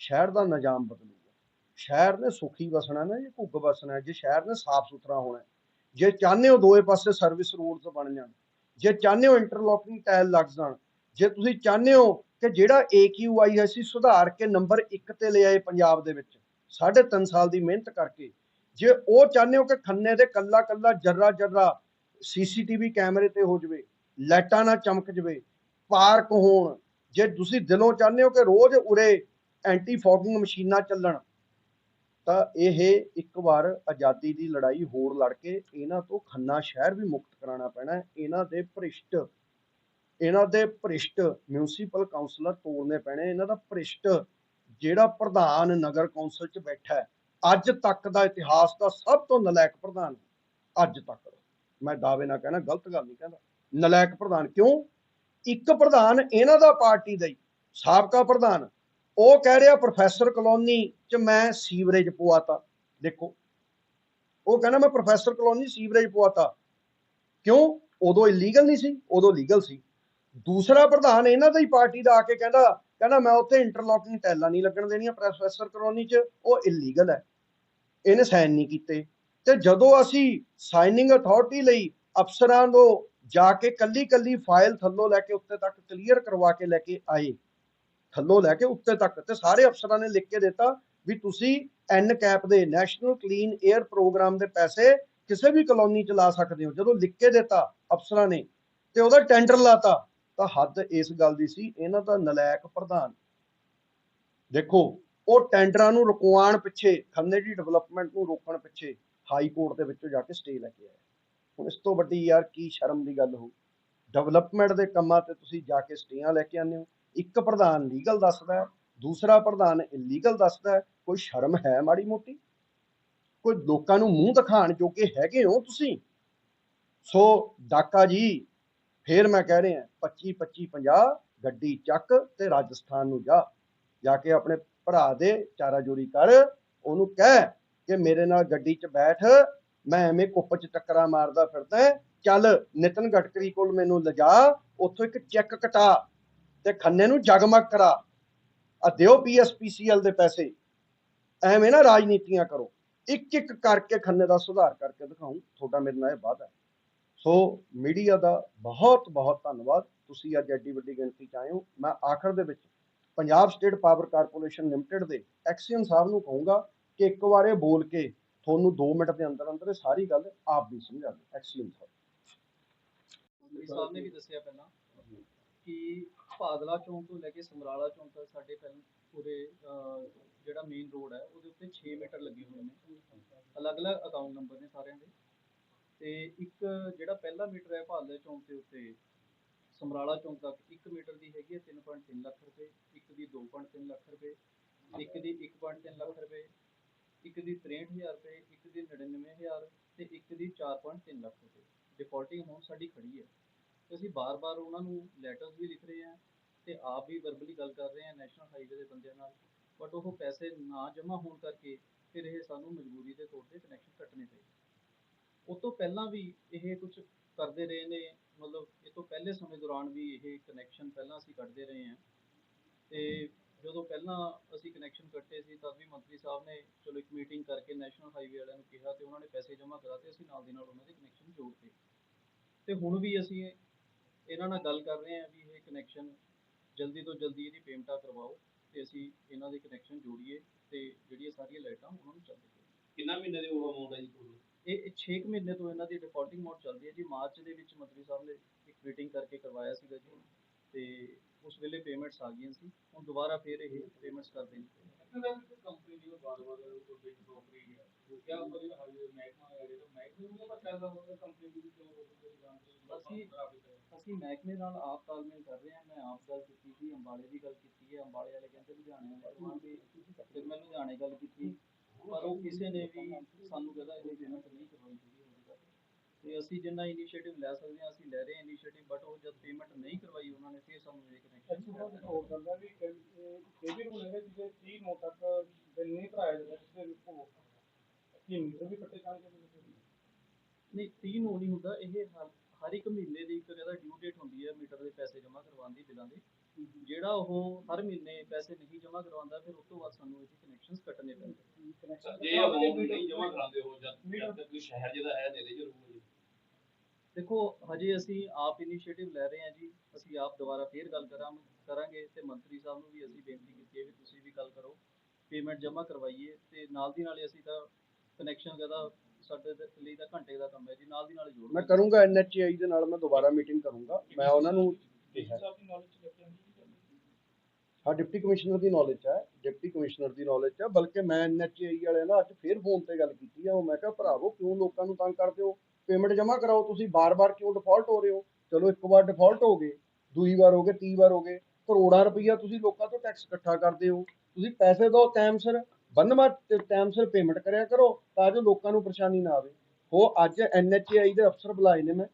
ਸ਼ਹਿਰ ਦਾ ਨਿਜ਼ਾਮ ਬਦਲੂਗਾ। ਸ਼ਹਿਰ ਨੇ ਸੁਖੀ ਵਸਣਾ ਨਾ, ਜੇ ਘੁੱਗ ਵਸਣਾ, ਜੇ ਸ਼ਹਿਰ ਨੇ ਸਾਫ਼ ਸੁਥਰਾ ਹੋਣਾ ਜੇ ਚਾਹੁੰਦੇ ਹੋ ਦੋਏ ਪਾਸੇ ਸਰਵਿਸ ਰੋਡਸ ਬਣ ਜਾਣ, ਜੇ ਚਾਹੁੰਦੇ ਹੋ ਇੰਟਰਲੋਕਿੰਗ ਟਾਇਲ ਲੱਗ ਜਾਣ, ਜੇ ਤੁਸੀਂ ਚਾਹੁੰਦੇ ਹੋ ਕਿ ਜਿਹੜਾ AQI ਅਸੀਂ ਸੁਧਾਰ ਕੇ ਨੰਬਰ 1 ਤੇ ਲੈ ਆਏ ਪੰਜਾਬ ਦੇ ਵਿੱਚ, ਸਾਢੇ ਤਿੰਨ ਸਾਲ ਦੀ ਮਿਹਨਤ ਕਰਕੇ, ਜੇ ਉਹ ਚਾਹੁੰਦੇ ਹੋ ਕਿ ਖੰਨੇ ਦੇ ਕੱਲਾ ਕੱਲਾ ਜਰਰਾ ਜਰਰਾ ਸੀਸੀਟੀਵੀ ਕੈਮਰੇ ਤੇ ਹੋ ਜਵੇ, ਲਾਈਟਾਂ ਨਾਲ ਚਮਕ ਜਵੇ, ਪਾਰਕ ਹੋਣ, ਜੇ ਤੁਸੀਂ ਦਿਲੋਂ ਚਾਹੁੰਦੇ ਹੋ ਕਿ ਰੋਜ਼ ਉਰੇ ਐਂਟੀ ਫੌਗਿੰਗ ਮਸ਼ੀਨਾਂ ਚੱਲਣ, ਤਾਂ ਇਹ ਇੱਕ ਵਾਰ ਆਜ਼ਾਦੀ ਦੀ ਲੜਾਈ ਹੋਰ ਲੜ ਕੇ ਇਹਨਾਂ ਤੋਂ ਖੰਨਾ ਸ਼ਹਿਰ ਵੀ ਮੁਕਤ ਕਰਾਉਣਾ ਪੈਣਾ ਹੈ। ਇਹਨਾਂ ਦੇ ਭ੍ਰਿਸ਼ਟ, ਇਹਨਾਂ ਦੇ ਭ੍ਰਿਸ਼ਟ ਮਿਊਨਿਸਪਲ ਕਾਉਂਸਲਰ ਤੋੜਨੇ ਪੈਣੇ, ਇਹਨਾਂ ਦਾ ਭ੍ਰਿਸ਼ਟ ਜਿਹੜਾ ਪ੍ਰਧਾਨ ਨਗਰ ਕੌਂਸਲ 'ਚ ਬੈਠਾ ਹੈ, ਅੱਜ ਤੱਕ ਦਾ ਇਤਿਹਾਸ ਦਾ ਸਭ ਤੋਂ ਨਲਾਇਕ ਪ੍ਰਧਾਨ ਅੱਜ ਤੱਕ। ਮੈਂ ਦਾਅਵੇ ਨਾਲ ਕਹਿਣਾ, ਗਲਤ ਗੱਲ ਨਹੀਂ ਕਹਿੰਦਾ ਨਲਾਇਕ ਪ੍ਰਧਾਨ ਕਿਉਂ? ਇੱਕ ਪ੍ਰਧਾਨ ਇਹਨਾਂ ਦਾ ਪਾਰਟੀ ਦਾ ਹੀ, ਸਾਬਕਾ ਪ੍ਰਧਾਨ। ਉਹ ਕਹਿ ਰਿਹਾ, ਪ੍ਰੋਫੈਸਰ ਕਲੋਨੀ 'ਚ ਮੈਂ ਸੀਵਰੇਜ ਪਵਾਤਾ। ਦੇਖੋ, ਉਹ ਕਹਿੰਦਾ, ਮੈਂ ਪ੍ਰੋਫੈਸਰ ਕਲੋਨੀ ਸੀਵਰੇਜ ਪਵਾਤਾ। ਕਿਉਂ? ਉਦੋਂ ਇਲੀਗਲ ਨਹੀਂ ਸੀ, ਉਦੋਂ ਲੀਗਲ ਸੀ। ਦੂਸਰਾ ਪ੍ਰਧਾਨ ਇਹਨਾਂ ਦਾ ਹੀ ਪਾਰਟੀ ਦਾ ਆ ਕੇ ਕਹਿੰਦਾ ਕਹਿੰਦਾ, ਮੈਂ ਉੱਥੇ ਇੰਟਰਲੋਕਿੰਗ ਟੈਲਾਂ ਨਹੀਂ ਲੱਗਣ ਦੇਣੀਆਂ, ਪ੍ਰੋਫੈਸਰ ਕਲੋਨੀ 'ਚ, ਉਹ ਇਲੀਗਲ ਹੈ। ਇਹਨੇ ਸਾਈਨ ਨਹੀਂ ਕੀਤੇ। ਤੇ ਜਦੋਂ ਅਸੀਂ ਸਾਈਨਿੰਗ ਅਥਾਰਟੀ ਲਈ ਅਫਸਰਾਂ ਨੂੰ ਜਾ ਕੇ ਕੱਲੀ ਕੱਲੀ ਫਾਈਲ ਥੱਲੋਂ ਲੈ ਕੇ ਉੱਤੇ ਤੱਕ ਕਲੀਅਰ ਕਰਵਾ ਕੇ ਲੈ ਕੇ ਆਏ, ਥੱਲੋਂ ਲੈ ਕੇ ਉੱਤੇ ਤੱਕ, ਤੇ ਸਾਰੇ ਅਫਸਰਾਂ ਨੇ ਲਿਖ ਕੇ ਦਿੱਤਾ ਵੀ ਤੁਸੀਂ ਐਨ ਕੈਪ ਦੇ ਨੈਸ਼ਨਲ ਕਲੀਨ 에ਅਰ ਪ੍ਰੋਗਰਾਮ ਦੇ ਪੈਸੇ ਕਿਸੇ ਵੀ ਕਲੋਨੀ ਚ ਲਾ ਸਕਦੇ ਹੋ। ਜਦੋਂ ਲਿਖ ਕੇ ਦਿੱਤਾ ਅਫਸਰਾਂ ਨੇ ਤੇ ਉਹਦਾ ਟੈਂਡਰ ਲਾਤਾ, ਤਾਂ ਹੱਦ ਇਸ ਗੱਲ ਦੀ ਸੀ, ਇਹਨਾਂ ਦਾ ਨਲਾਇਕ ਪ੍ਰਧਾਨ। ਦੇਖੋ, ਉਹ ਟੈਂਡਰਾਂ ਨੂੰ ਰੁਕਵਾਉਣ ਪਿੱਛੇ, ਖੰਨੇ ਦੀ ਡਿਵੈਲਪਮੈਂਟ ਨੂੰ ਰੋਕਣ ਪਿੱਛੇ ਹਾਈ ਕੋਰਟ ਦੇ ਵਿੱਚੋਂ ਜਾ ਕੇ ਸਟੇ ਲੈ ਕੇ ਆਏ। ਹੁਣ ਇਸ ਤੋਂ ਵੱਡੀ ਯਾਰ ਕੀ ਸ਼ਰਮ ਦੀ ਗੱਲ ਹੋ ਡਿਵੈਲਪਮੈਂਟ ਦੇ ਕੰਮਾਂ ਤੇ ਤੁਸੀਂ ਜਾ ਕੇ ਸਟੇਆਂ ਲੈ ਕੇ ਆਉਂਦੇ ਹੋ। ਇੱਕ ਪ੍ਰਧਾਨ ਲੀਗਲ ਦੱਸਦਾ ਦੂਸਰਾ ਪ੍ਰਧਾਨ ਇਲੀਗਲ ਦੱਸਦਾ ਕੋਈ ਸ਼ਰਮ ਹੈ ਮਾੜੀ ਮੋਟੀ? ਕੋਈ ਲੋਕਾਂ ਨੂੰ ਮੂੰਹ ਦਿਖਾਣ ਜੋਗੇ ਹੈਗੇ ਹੋ ਤੁਸੀਂ? ਸੋ ਡਾਕਾ ਜੀ, ਫੇਰ ਮੈਂ ਕਹਿ ਰਿਹਾ 25 25 50 ਗੱਡੀ ਚੱਕ ਤੇ ਰਾਜਸਥਾਨ ਨੂੰ ਜਾ। ਜਾ ਕੇ ਆਪਣੇ ਭਰਾ ਦੇ ਚਾਰਾ ਜੋਰੀ ਕਰ, ਉਹਨੂੰ ਕਹਿ ਕਿ ਮੇਰੇ ਨਾਲ ਗੱਡੀ 'ਚ ਬੈਠ, ਮੈਂ ਐਵੇਂ ਕੁੱਪ 'ਚ ਟੱਕਰਾਂ ਮਾਰਦਾ ਫਿਰਦਾ, ਚੱਲ ਨਿਤਨ ਗਟਕਰੀ ਕੋਲ ਮੈਨੂੰ ਲਿਜਾ, ਉੱਥੋਂ ਇੱਕ ਚੈੱਕ ਕਟਾ ਤੇ ਖੰਨੇ ਨੂੰ ਜਗਮਗ ਕਰਾ। ਆ ਦਿਓ ਪੀਐਸਪੀਸੀਐਲ ਦੇ ਪੈਸੇ। ਐਵੇਂ ਨਾ ਰਾਜਨੀਤੀਆਂ ਕਰੋ। ਇੱਕ ਇੱਕ ਕਰਕੇ ਖੰਨੇ ਦਾ ਸੁਧਾਰ ਕਰਕੇ ਦਿਖਾਉਂ, ਤੁਹਾਡਾ ਮੇਰੇ ਨਾਲ ਇਹ ਵਾਅਦਾ ਸੋ ਮੀਡੀਆ ਦਾ ਬਹੁਤ ਬਹੁਤ ਧੰਨਵਾਦ। ਤੁਸੀਂ ਅੱਜ ਐਡੀ ਵੱਡੀ ਗਿਣਤੀ ਚ ਆਏ ਹੋ। ਮੈਂ ਆਖਰ ਦੇ ਵਿੱਚ Punjab state power corporation limited ਦੇ ਐਕਸੀਅਨ ਸਾਹਿਬ ਨੂੰ ਕਹੂੰਗਾ ਕਿ ਇੱਕ ਵਾਰ ਇਹ ਬੋਲ ਕੇ ਤੁਹਾਨੂੰ 2 ਮਿੰਟ ਦੇ ਅੰਦਰ ਅੰਦਰ ਇਹ ਸਾਰੀ ਗੱਲ ਆਪ ਵੀ ਸਮਝਾ ਦਿਓ ਐਕਸੀਅਨ ਸਾਹਿਬ ਨੇ ਵੀ ਦੱਸਿਆ ਪਹਿਲਾਂ ਕਿ ਭਾਦਲਾ ਚੌਂਕ ਤੋਂ ਲੈ ਕੇ ਸਮਰਾਲਾ ਚੌਂਕ ਤੱਕ ਸਾਡੇ ਪਹਿਲਾਂ ਪੂਰੇ ਜਿਹੜਾ ਮੇਨ ਰੋਡ ਹੈ, ਉਹਦੇ ਉੱਤੇ 6 ਮੀਟਰ ਲੱਗੇ ਹੋਏ ਨੇ। ਅਲੱਗ-ਅਲੱਗ ਅਕਾਊਂਟ ਨੰਬਰ ਨੇ ਸਾਰਿਆਂ ਦੇ। ਤੇ ਇੱਕ ਜਿਹੜਾ ਪਹਿਲਾ ਮੀਟਰ ਹੈ ਭਾਦਲਾ ਚੌਂਕ ਦੇ ਉੱਤੇ, ਸਮਰਾਲਾ ਚੌਂਕ ਤੱਕ 1 ਮੀਟਰ ਦੀ ਹੈਗੀ ਹੈ 3.3 ਲੱਖ ਰੁਪਏ, ਇੱਕ ਦੀ 2.3 ਲੱਖ ਰੁਪਏ, ਇੱਕ ਦੀ 1.3 ਲੱਖ ਰੁਪਏ ਇੱਕ ਦੀ 63000 ਰੁਪਏ ਇੱਕ ਦੀ 99000 ਤੇ ਇੱਕ ਦੀ 4.3 ਲੱਖ ਰੁਪਏ। ਡਿਫਾਲਟਿੰਗ ਹੁਣ ਸਾਡੀ ਖੜੀ ਹੈ। ਤੇ ਅਸੀਂ ਬਾਰ-ਬਾਰ ਉਹਨਾਂ ਨੂੰ ਲੈਟਰਸ ਵੀ ਲਿਖ ਰਹੇ ਹਾਂ ਤੇ ਆਪ ਵੀ ਵਰਬਲੀ ਗੱਲ ਕਰ ਰਹੇ ਹਾਂ ਨੈਸ਼ਨਲ ਹਾਈਵੇ ਦੇ ਬੰਦਿਆਂ ਨਾਲ। ਬਟ ਉਹ ਪੈਸੇ ਨਾ ਜਮ੍ਹਾਂ ਹੋਣ ਕਰਕੇ ਫਿਰ ਇਹ ਸਾਨੂੰ ਮਜਬੂਰੀ ਦੇ ਤੌਰ ਤੇ ਕਨੈਕਸ਼ਨ ਕੱਟਣੇ ਪਏ। ਉਹ ਤੋਂ ਪਹਿਲਾਂ ਵੀ ਇਹ ਕੁਝ ਕਰਦੇ ਰਹੇ ਨੇ, ਮਤਲਬ ਇਹ ਤੋਂ ਪਹਿਲੇ ਸਮੇਂ ਦੌਰਾਨ ਵੀ ਇਹ ਕਨੈਕਸ਼ਨ ਪਹਿਲਾਂ ਅਸੀਂ ਕੱਢਦੇ ਰਹੇ ਹਾਂ। ਤੇ ਜਦੋਂ ਪਹਿਲਾਂ ਅਸੀਂ ਕਨੈਕਸ਼ਨ ਕੱਟੇ ਸੀ ਤਦ ਵੀ ਮੰਤਰੀ ਸਾਹਿਬ ਨੇ ਚਲੋ ਇੱਕ ਮੀਟਿੰਗ ਕਰਕੇ ਨੈਸ਼ਨਲ ਹਾਈਵੇ ਵਾਲਿਆਂ ਨੂੰ ਕਿਹਾ ਤੇ ਉਹਨਾਂ ਨੇ ਪੈਸੇ ਜਮ੍ਹਾਂ ਕਰਾਤੇ ਅਸੀਂ ਨਾਲ ਦੀ ਨਾਲ ਉਹਨਾਂ ਦੇ ਕਨੈਕਸ਼ਨ ਜੋੜਤੇ। ਤੇ ਹੁਣ ਵੀ ਅਸੀਂ ਇਹਨਾਂ ਨਾਲ ਗੱਲ ਕਰ ਰਹੇ ਹਾਂ ਵੀ ਇਹ ਕਨੈਕਸ਼ਨ ਜਲਦੀ ਤੋਂ ਜਲਦੀ ਇਹਦੀ ਪੇਮੈਂਟਾਂ ਕਰਵਾਓ ਤੇ ਅਸੀਂ ਇਹਨਾਂ ਦੇ ਕਨੈਕਸ਼ਨ ਜੋੜੀਏ ਤੇ ਜਿਹੜੀਆਂ ਸਾਰੀਆਂ ਲਾਈਟਾਂ ਉਹਨਾਂ ਨੂੰ ਚੱਲ ਰਹੀਆਂ ਕਿੰਨਾ ਮਹੀਨੇ ਦੇ ਉਹ ਅਮਾਉਂਟ ਹੈ ਜੀ total? ਇਹ 6 ਮਹੀਨੇ ਤੋਂ ਇਹਨਾਂ ਦੀ ਡਿਫਾਲਟਿੰਗ ਮੋਡ ਚੱਲਦੀ ਹੈ ਜੀ। ਮਾਰਚ ਦੇ ਵਿੱਚ ਮੰਤਰੀ ਸਾਹਿਬ ਨੇ ਇੱਕ ਮੀਟਿੰਗ ਕਰਕੇ ਕਰਵਾਇਆ ਸੀਗਾ ਜੀ। ਤੇ ਉਸ ਵੇਲੇ ਪੇਮੈਂਟਸ ਆ ਗਈਆਂ ਸੀ ਹੁਣ ਦੁਬਾਰਾ ਫਿਰ ਇਹ ਪੇਮੈਂਟਸ ਕਰ ਦੇਣ ਕੰਪਨੀ ਦੀ ਬਾਰ-ਬਾਰ ਉਹ ਬਿੱਟ ਰੋਕ ਰਹੀ ਹੈ। ਕਿਆ ਕੋਈ ਹਾਲੇ ਮਹਿਕਮਾ ਹੈ ਜਿਹੜਾ ਮਹਿਕਮੇ ਨੂੰ ਪਤਾ ਚੱਲਦਾ ਹੋਵੇ ਕੰਪਨੀ ਦੀ ਕਿਉਂ ਰੋਕ ਅਸੀਂ ਅਸੀਂ ਮਹਿਕਮੇ ਨਾਲ ਆਪ ਤਾਲਮੇਲ ਕਰ ਰਹੇ ਹਾਂ। ਮੈਂ ਆਪ ਗੱਲ ਕੀਤੀ ਸੀ ਅੰਬਾਲੇ ਦੀ ਗੱਲ ਕੀਤੀ ਹੈ। ਅੰਬਾਲੇ ਵਾਲੇ ਕਹਿੰਦੇ ਲੁਧਿਆਣੇ ਵਾਲੇ ਫਿਰ ਮੈਂ ਲੁਧਿਆਣੇ ਗੱਲ ਕੀਤੀ। ਪਰ ਉਹ ਕਿਸੇ ਨੇ ਵੀ ਸਾਨੂੰ ਕਹਿੰਦਾ ਇਹ ਪੇਮੈਂਟ ਨਹੀਂ ਕਰਵਾਈ। ਤੇ ਅਸੀਂ ਜਿੰਨਾ ਇਨੀਸ਼ੀਏਟਿਵ ਲੈ ਸਕਦੇ ਹਾਂ ਅਸੀਂ ਲੈ ਰਹੇ ਹਾਂ ਇਨੀਸ਼ੀਏਟਿਵ ਬਟ ਉਹ ਜਦ ਪੇਮੈਂਟ ਨਹੀਂ ਕਰਵਾਈ ਉਹਨਾਂ ਨੇ ਫਿਰ ਸਾਨੂੰ ਇਹ ਕਨੈਕਸ਼ਨ ਹੋਰ ਕਰਦਾ ਵੀ ਇਹ ਵੀ ਰੂਲ ਹੈਗਾ ਜਿਹਦੇ 30 ਨੂੰ ਤੱਕ ਬਿੱਲ ਨਹੀਂ ਭਰਾਇਆ ਜਾਂਦਾ ਕਿਸੇ ਵੀ ਭੋਗ ਕੀ ਮੀਟਰ ਵੀ ਕੱਟੇ ਜਾਣਗੇ ਨਹੀਂ 30 ਨੂੰ ਨਹੀਂ ਹੁੰਦਾ ਇਹ ਹਰ- ਹਰ ਇੱਕ ਮਹੀਨੇ ਦੀ ਇੱਕ ਕਹਿੰਦਾ ਡਿਊ ਡੇਟ ਹੁੰਦੀ ਹੈ ਮੀਟਰ ਦੇ ਪੈਸੇ ਜਮ੍ਹਾਂ ਕਰਵਾਉਣ ਦੀ ਬਿੱਲਾਂ ਦੇ। ਜਿਹੜਾ ਉਹ ਹਰ ਮਹੀਨੇ ਪੈਸੇ ਨਹੀਂ ਜਮ੍ਹਾਂ ਕਰਵਾਉਂਦਾ ਫਿਰ ਉਸ ਤੋਂ ਬਾਅਦ ਸਾਨੂੰ ਇਹਦੇ ਕਨੈਕਸ਼ਨਸ ਕੱਟਣੇ ਪੈਂਦੇ। ਜੇ ਅਮਾਉਂਟ ਨਹੀਂ ਜਮ੍ਹਾਂ ਕਰਾਉਂਦੇ ਹੋ ਜਦ ਜਦ ਤੱਕ ਕੋਈ ਸ਼ਹਿਰ ਜਿਹਦਾ ਹੈ ਨੇੜੇ ਜ਼ਰੂਰ ਦੇਖੋ, ਹਜੇ ਅਸੀਂ ਆਪ ਇਨੀਸ਼ੀਏਟਿਵ ਲੈ ਰਹੇ ਹਾਂ ਜੀ। ਅਸੀਂ ਆਪ ਦੁਬਾਰਾ ਫੇਰ ਗੱਲ ਕਰਾਂ ਕਰਾਂਗੇ ਤੇ ਮੰਤਰੀ ਸਾਹਿਬ ਨੂੰ ਵੀ ਅਸੀਂ ਬੇਨਤੀ ਕੀਤੀ ਹੈ ਵੀ ਤੁਸੀਂ ਵੀ ਗੱਲ ਕਰੋ ਪੇਮੈਂਟ ਜਮ੍ਹਾਂ ਕਰਵਾਈਏ ਤੇ ਨਾਲ ਦੀ ਨਾਲ ਅਸੀਂ ਤਾਂ ਕਨੈਕਸ਼ਨ ਜਿਹਦਾ ਸਾਡੇ ਦੇ ਲਈ ਤਾਂ ਘੰਟੇ ਦਾ ਕੰਮ ਹੈ ਜੀ, ਨਾਲ ਦੀ ਨਾਲ ਜੋੜ। ਮੈਂ ਕਰੂੰਗਾ ਐਨਐਚਆਈ ਦੇ ਨਾਲ, ਮੈਂ ਦੁਬਾਰਾ ਮੀਟਿੰਗ ਕਰੂੰਗਾ। ਮੈਂ ਉਹਨਾਂ ਨੂੰ ਕਿਹਾ ਹਾਂ। ਡਿਪਟੀ ਕਮਿਸ਼ਨਰ ਦੀ ਨੌਲੇਜ ਹੈ, ਡਿਪਟੀ ਕਮਿਸ਼ਨਰ ਦੀ ਨੌਲੇਜ ਹੈ, ਬਲਕਿ ਮੈਂ ਐਨਐਚਆਈ ਵਾਲਿਆਂ ਨਾਲ ਅੱਜ ਫੇਰ ਫੋਨ ਤੇ ਗੱਲ ਕੀਤੀ ਹੈ। ਉਹ ਮੈਂ ਕਿਹਾ, ਭਰਾਵੋ, ਕਿਉਂ ਲੋਕਾਂ ਨੂੰ ਤੰਗ ਕਰਦੇ ਹੋ? ਪੇਮੈਂਟ ਜਮ੍ਹਾਂ ਕਰਾਓ ਤੁਸੀਂ ਬਾਰ-ਬਾਰ ਕਿਉਂ ਡਿਫਾਲਟ ਹੋ ਰਹੇ ਹੋ? ਚਲੋ ਇੱਕ ਵਾਰ ਡਿਫਾਲਟ ਹੋ ਗਏ ਦੂਈ ਵਾਰ ਹੋ ਗਏ ਤੀਹ ਵਾਰ ਹੋ ਗਏ ਕਰੋੜਾਂ ਰੁਪਈਆ ਤੁਸੀਂ ਲੋਕਾਂ ਤੋਂ ਟੈਕਸ ਇਕੱਠਾ ਕਰਦੇ ਹੋ। ਤੁਸੀਂ ਪੈਸੇ ਦਿਓ ਟਾਈਮ ਸਿਰ ਬੰਨਵਾ ਤੇ ਟਾਈਮ ਸਿਰ ਪੇਮੈਂਟ ਕਰਿਆ ਕਰੋ ਤਾਂ ਜੋ ਲੋਕਾਂ ਨੂੰ ਪਰੇਸ਼ਾਨੀ ਨਾ ਆਵੇ। ਉਹ ਅੱਜ ਐਨਐਚਆਈ ਦੇ ਅਫਸਰ ਬੁਲਾਏ ਨੇ ਮੈਂ।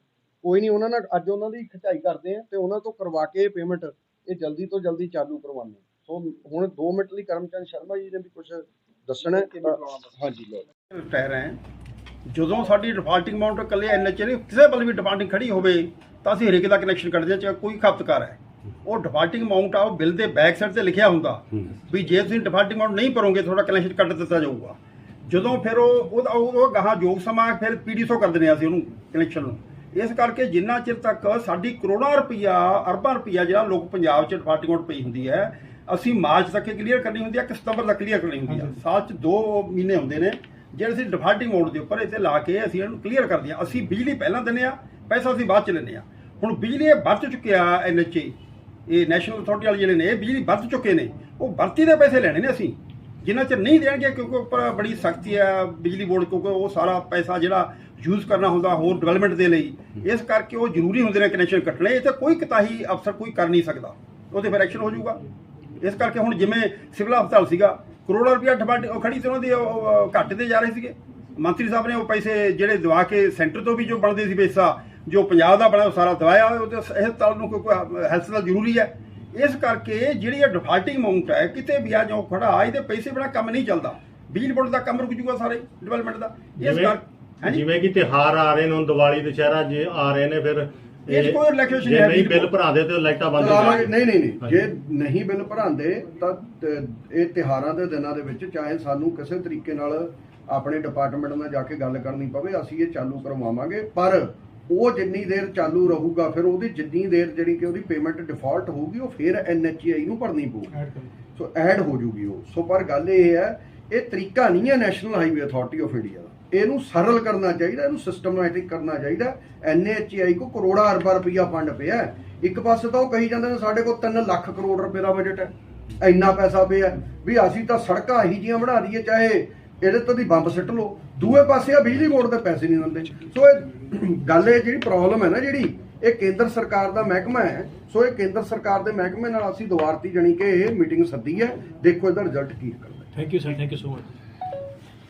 ਕੋਈ ਨਹੀਂ ਉਹਨਾਂ ਨਾਲ ਅੱਜ ਉਹਨਾਂ ਦੀ ਖਿਚਾਈ ਕਰਦੇ ਆ ਤੇ ਉਹਨਾਂ ਤੋਂ ਕਰਵਾ ਕੇ ਪੇਮੈਂਟ ਇਹ ਜਲਦੀ ਤੋਂ ਜਲਦੀ ਚਾਲੂ ਕਰਵਾਉਣੀ ਸੋ ਹੁਣ 2 ਮਿੰਟ ਲਈ ਕਰਮਚੰਦ ਸ਼ਰਮਾ ਜੀ ਨੇ ਵੀ ਕੁਝ ਦੱਸਣਾ ਹੈ। ਹਾਂਜੀ ਕਹਿ ਰਹੇ ਹਾਂ ਜਦੋਂ ਸਾਡੀ ਡਿਫਾਲਟਿੰਗ ਅਮਾਉਂਟ ਇਕੱਲੇ ਐਨਐਚ ਨਹੀਂ ਕਿਸੇ ਵੱਲ ਵੀ ਡਿਫਾਲਟਿੰਗ ਖੜੀ ਹੋਵੇ ਤਾਂ ਅਸੀਂ ਹਰੇਕ ਦਾ ਕਨੈਕਸ਼ਨ ਕੱਢਦੇ ਹਾਂ ਚਾਹੇ ਕੋਈ ਖਪਤਕਾਰ ਹੈ। ਉਹ ਡਿਫਾਲਟਿੰਗ ਅਮਾਉਂਟ ਆ ਉਹ ਬਿੱਲ ਦੇ ਬੈਕ ਸਾਈਡ ਤੇ ਲਿਖਿਆ ਹੁੰਦਾ ਵੀ ਜੇ ਤੁਸੀਂ ਡਿਫਾਲਟਿੰਗ ਅਮਾਉਂਟ ਨਹੀਂ ਭਰੋਗੇ ਤੁਹਾਡਾ ਕਨੈਕਸ਼ਨ ਕੱਟ ਦਿੱਤਾ ਜਾਊਗਾ। ਜਦੋਂ ਫਿਰ ਉਹ ਉਹਦਾ ਉਹ ਗਾਹਾਂ ਯੋਗ ਸਮਾਂ ਫਿਰ ਪੀਡੀਸੋ ਕਰ ਦਿੰਦੇ ਹਾਂ ਅਸੀਂ ਉਹਨੂੰ ਕਨੈਕਸ਼ਨ ਨੂੰ। ਇਸ ਕਰਕੇ ਜਿੰਨਾ ਚਿਰ ਤੱਕ ਸਾਡੀ ਕਰੋੜਾਂ ਰੁਪਈਆ ਅਰਬਾਂ ਰੁਪਈਆ ਜਿਹੜਾ ਲੋਕ ਪੰਜਾਬ 'ਚ ਡਿਫਾਲਟਿੰਗ ਅਮਾਉਂਟ ਪਈ ਹੁੰਦੀ ਹੈ ਅਸੀਂ ਮਾਰਚ ਤੱਕ ਕਲੀਅਰ ਕਰਨੀ ਹੁੰਦੀ ਹੈ ਕਿ ਸਤੰਬਰ ਤੱਕ ਕਲੀਅਰ ਕਰਨੀ ਹੁੰਦੀ ਹੈ। ਸਾਲ 'ਚ 2 ਮਹੀਨੇ ਹੁੰਦੇ ਨੇ। ਜਿਹੜੇ ਅਸੀਂ ਡਿਫਾਲਟਿੰਗ ਮੋਡ ਦੇ ਉੱਪਰ ਇੱਥੇ ਲਾ ਕੇ ਅਸੀਂ ਇਹਨੂੰ ਕਲੀਅਰ ਕਰਦੇ ਹਾਂ। ਅਸੀਂ ਬਿਜਲੀ ਪਹਿਲਾਂ ਦਿੰਦੇ ਆ ਪੈਸਾ ਅਸੀਂ ਬਾਅਦ ਚ ਲੈਂਦੇ ਆ ਹੁਣ ਬਿਜਲੀ ਇਹ ਵਰਤ ਚੁੱਕਿਆ ਐਨਐਚਏ ਇਹ ਨੈਸ਼ਨਲ ਅਥਾਰਟੀ ਵਾਲੇ ਜਿਹੜੇ ਨੇ, ਇਹ ਬਿਜਲੀ ਵਰਤ ਚੁੱਕੇ ਨੇ। ਉਹ ਵਰਤੀ ਦੇ ਪੈਸੇ ਲੈਣੇ ਨੇ ਅਸੀਂ। ਜਿੰਨਾ ਚਿਰ ਨਹੀਂ ਦੇਣਗੇ, ਕਿਉਂਕਿ ਉੱਪਰ ਬੜੀ ਸਖਤੀ ਆ ਬਿਜਲੀ ਬੋਰਡ, ਕਿਉਂਕਿ ਉਹ ਸਾਰਾ ਪੈਸਾ ਜਿਹੜਾ ਯੂਜ਼ ਕਰਨਾ ਹੁੰਦਾ ਹੋਰ ਡਿਵੈਲਪਮੈਂਟ ਦੇ ਲਈ, ਇਸ ਕਰਕੇ ਉਹ ਜ਼ਰੂਰੀ ਹੁੰਦੇ ਨੇ ਕਨੈਕਸ਼ਨ ਕੱਟਣੇ। ਇਹ ਤੇ ਕੋਈ ਕਿਤਾਹੀ ਅਫਸਰ ਕੋਈ ਕਰ ਨਹੀਂ ਸਕਦਾ। ਉਹਦੇ ਫਿਰ ਐਕਸ਼ਨ ਹੋ ਜਾਊਗਾ। ਇਸ ਕਰਕੇ ਹੁਣ ਜਿਵੇਂ ਸਿਵਲ ਹਸਪਤਾਲ ਸੀਗਾ ਕਰੋੜਾਂ ਰੁਪਇਆ ਡਿਮਾਂਡ ਉਹ ਖੜੀ ਤੇ ਉਹਨਾਂ ਦੀ ਉਹ, ਉਹ, ਘੱਟ ਤੇ ਜਾ ਰਹੇ ਸੀਗੇ। ਮੰਤਰੀ ਸਾਹਿਬ ਨੇ ਉਹ ਪੈਸੇ ਜਿਹੜੇ ਦਵਾ ਕੇ ਸੈਂਟਰ ਤੋਂ ਵੀ ਜੋ ਬਣਦੇ ਸੀ ਪੈਸਾ ਜੋ ਪੰਜਾਬ ਦਾ ਬਣਾ ਉਹ ਸਾਰਾ ਦਵਾਇਆ ਉਹ ਤੇ ਇਹ ਹਸਪਤਾਲ ਨੂੰ ਕੋਈ ਹੈਲਥ ਦਾ ਜ਼ਰੂਰੀ ਹੈ। ਇਸ ਕਰਕੇ ਜਿਹੜੀ ਇਹ ਡਿਫਾਲਟਿੰਗ ਅਮਾਉਂਟ ਹੈ ਕਿਤੇ ਵੀ ਆ ਜੋ ਖੜਾ ਇਹਦੇ ਪੈਸੇ ਬਿਨਾ ਕੰਮ ਨਹੀਂ ਚੱਲਦਾ। ਬਿਜਲੀ ਬੋਰਡ ਦਾ ਕੰਮ ਰੁਕ ਜੂਗਾ ਸਾਰੇ ਡਿਵੈਲਪਮੈਂਟ ਦਾ। ਇਸ ਕਰਕੇ ਜਿਵੇਂ ਕਿ ਤਿਹਾਰ ਆ ਰਹੇ ਨੇ ਹੁਣ ਦੀਵਾਲੀ ਦੁਸ਼ਹਿਰਾ ਜੇ ਆ ਰਹੇ ਨੇ ਫਿਰ ਇਹ ਕੋਈ relaxation ਜੇ ਹੈ ਨਹੀਂ ਬਿਲਕੁਲ। ਬਿੱਲ ਭਰਾਦੇ ਤੇ ਲਾਈਟਾਂ ਬੰਦ ਹੋ ਜਾਣਗੀਆਂ। ਨਹੀਂ ਨਹੀਂ ਨਹੀਂ। ਜੇ ਨਹੀਂ ਬਿੱਲ ਭਰਾਂਦੇ ਤਾਂ ਤ- ਇਹ ਤਿਹਾਰਾਂ ਦੇ ਦਿਨਾਂ ਦੇ ਵਿੱਚ ਚਾਹੇ ਸਾਨੂੰ ਕਿਸੇ ਤਰੀਕੇ ਨਾਲ ਆਪਣੇ ਡਿਪਾਰਟਮੈਂਟ ਨਾਲ ਜਾ ਕੇ ਗੱਲ ਕਰਨੀ ਪਵੇ ਅਸੀਂ ਇਹ ਚਾਲੂ ਕਰਵਾਵਾਂਗੇ। ਪਰ ਉਹ ਜਿੰਨੀ ਦੇਰ ਚਾਲੂ ਰਹੂਗਾ ਫਿਰ ਉਹਦੀ ਜਿੰਨੀ ਦੇਰ ਜਿਹੜੀ ਕਿ ਉਹਦੀ ਪੇਮੈਂਟ ਡਿਫਾਲਟ ਹੋਊਗੀ ਉਹ ਫਿਰ ਐਨਐਚਆਈ ਨੂੰ ਭਰਨੀ ਪਊਗੀ। ਸੋ ਐਡ ਹੋ ਜੂਗੀ ਉਹ। ਸੋ ਪਰ ਗੱਲ ਇਹ ਹੈ ਇਹ ਤਰੀਕਾ ਨਹੀਂ ਹੈ national highway authority of India ਦਾ। ਇਹਨੂੰ ਸਰਲ ਕਰਨਾ ਚਾਹੀਦਾ, ਇਹਨੂੰ ਸਿਸਟਮੈਟਿਕ ਕਰਨਾ ਚਾਹੀਦਾ। ਐਨਐਚਆਈ ਕੋ ਕਰੋੜਾ ਅਰਬਾਂ ਰੁਪਈਆ ਫੰਡ ਪਿਆ ਇੱਕ ਪਾਸੇ ਤਾਂ ਉਹ ਕਹੀ ਜਾਂਦੇ ਨੇ ਸਾਡੇ ਕੋਲ 3 ਲੱਖ ਕਰੋੜ ਰੁਪਏ ਦਾ ਬਜਟ ਹੈ। ਇੰਨਾ ਪੈਸਾ ਪਿਆ ਵੀ ਅਸੀਂ ਤਾਂ ਸੜਕਾਂ ਇਹੀ ਜੀਆਂ ਬਣਾ ਦਈਏ, ਚਾਹੇ ਇਹਦੇ ਤੋਂ ਦੀ ਬੰਬ ਸਿੱਟ ਲਓ। ਦੂਏ ਪਾਸੇ ਆ ਬਿਜਲੀ ਬੋਰਡ ਦੇ ਪੈਸੇ ਨਹੀਂ ਦਿੰਦੇ। ਸੋ ਇਹ ਗੱਲ ਇਹ ਜਿਹੜੀ ਪ੍ਰੋਬਲਮ ਹੈ ਨਾ ਜਿਹੜੀ, ਇਹ ਕੇਂਦਰ ਸਰਕਾਰ ਦਾ ਮਹਿਕਮਾ ਹੈ। ਸੋ ਇਹ ਕੇਂਦਰ ਸਰਕਾਰ ਦੇ ਮਹਿਕਮੇ ਨਾਲ ਅਸੀਂ ਦੁਆਰਤੀ ਜਾਣੀ ਕਿ ਇਹ ਮੀਟਿੰਗ ਸੱਦੀ ਹੈ। ਦੇਖੋ ਇਹਦਾ ਰਿਜ਼ਲਟ ਕੀ ਨਿਕਲਦਾ thank you sir thank you so much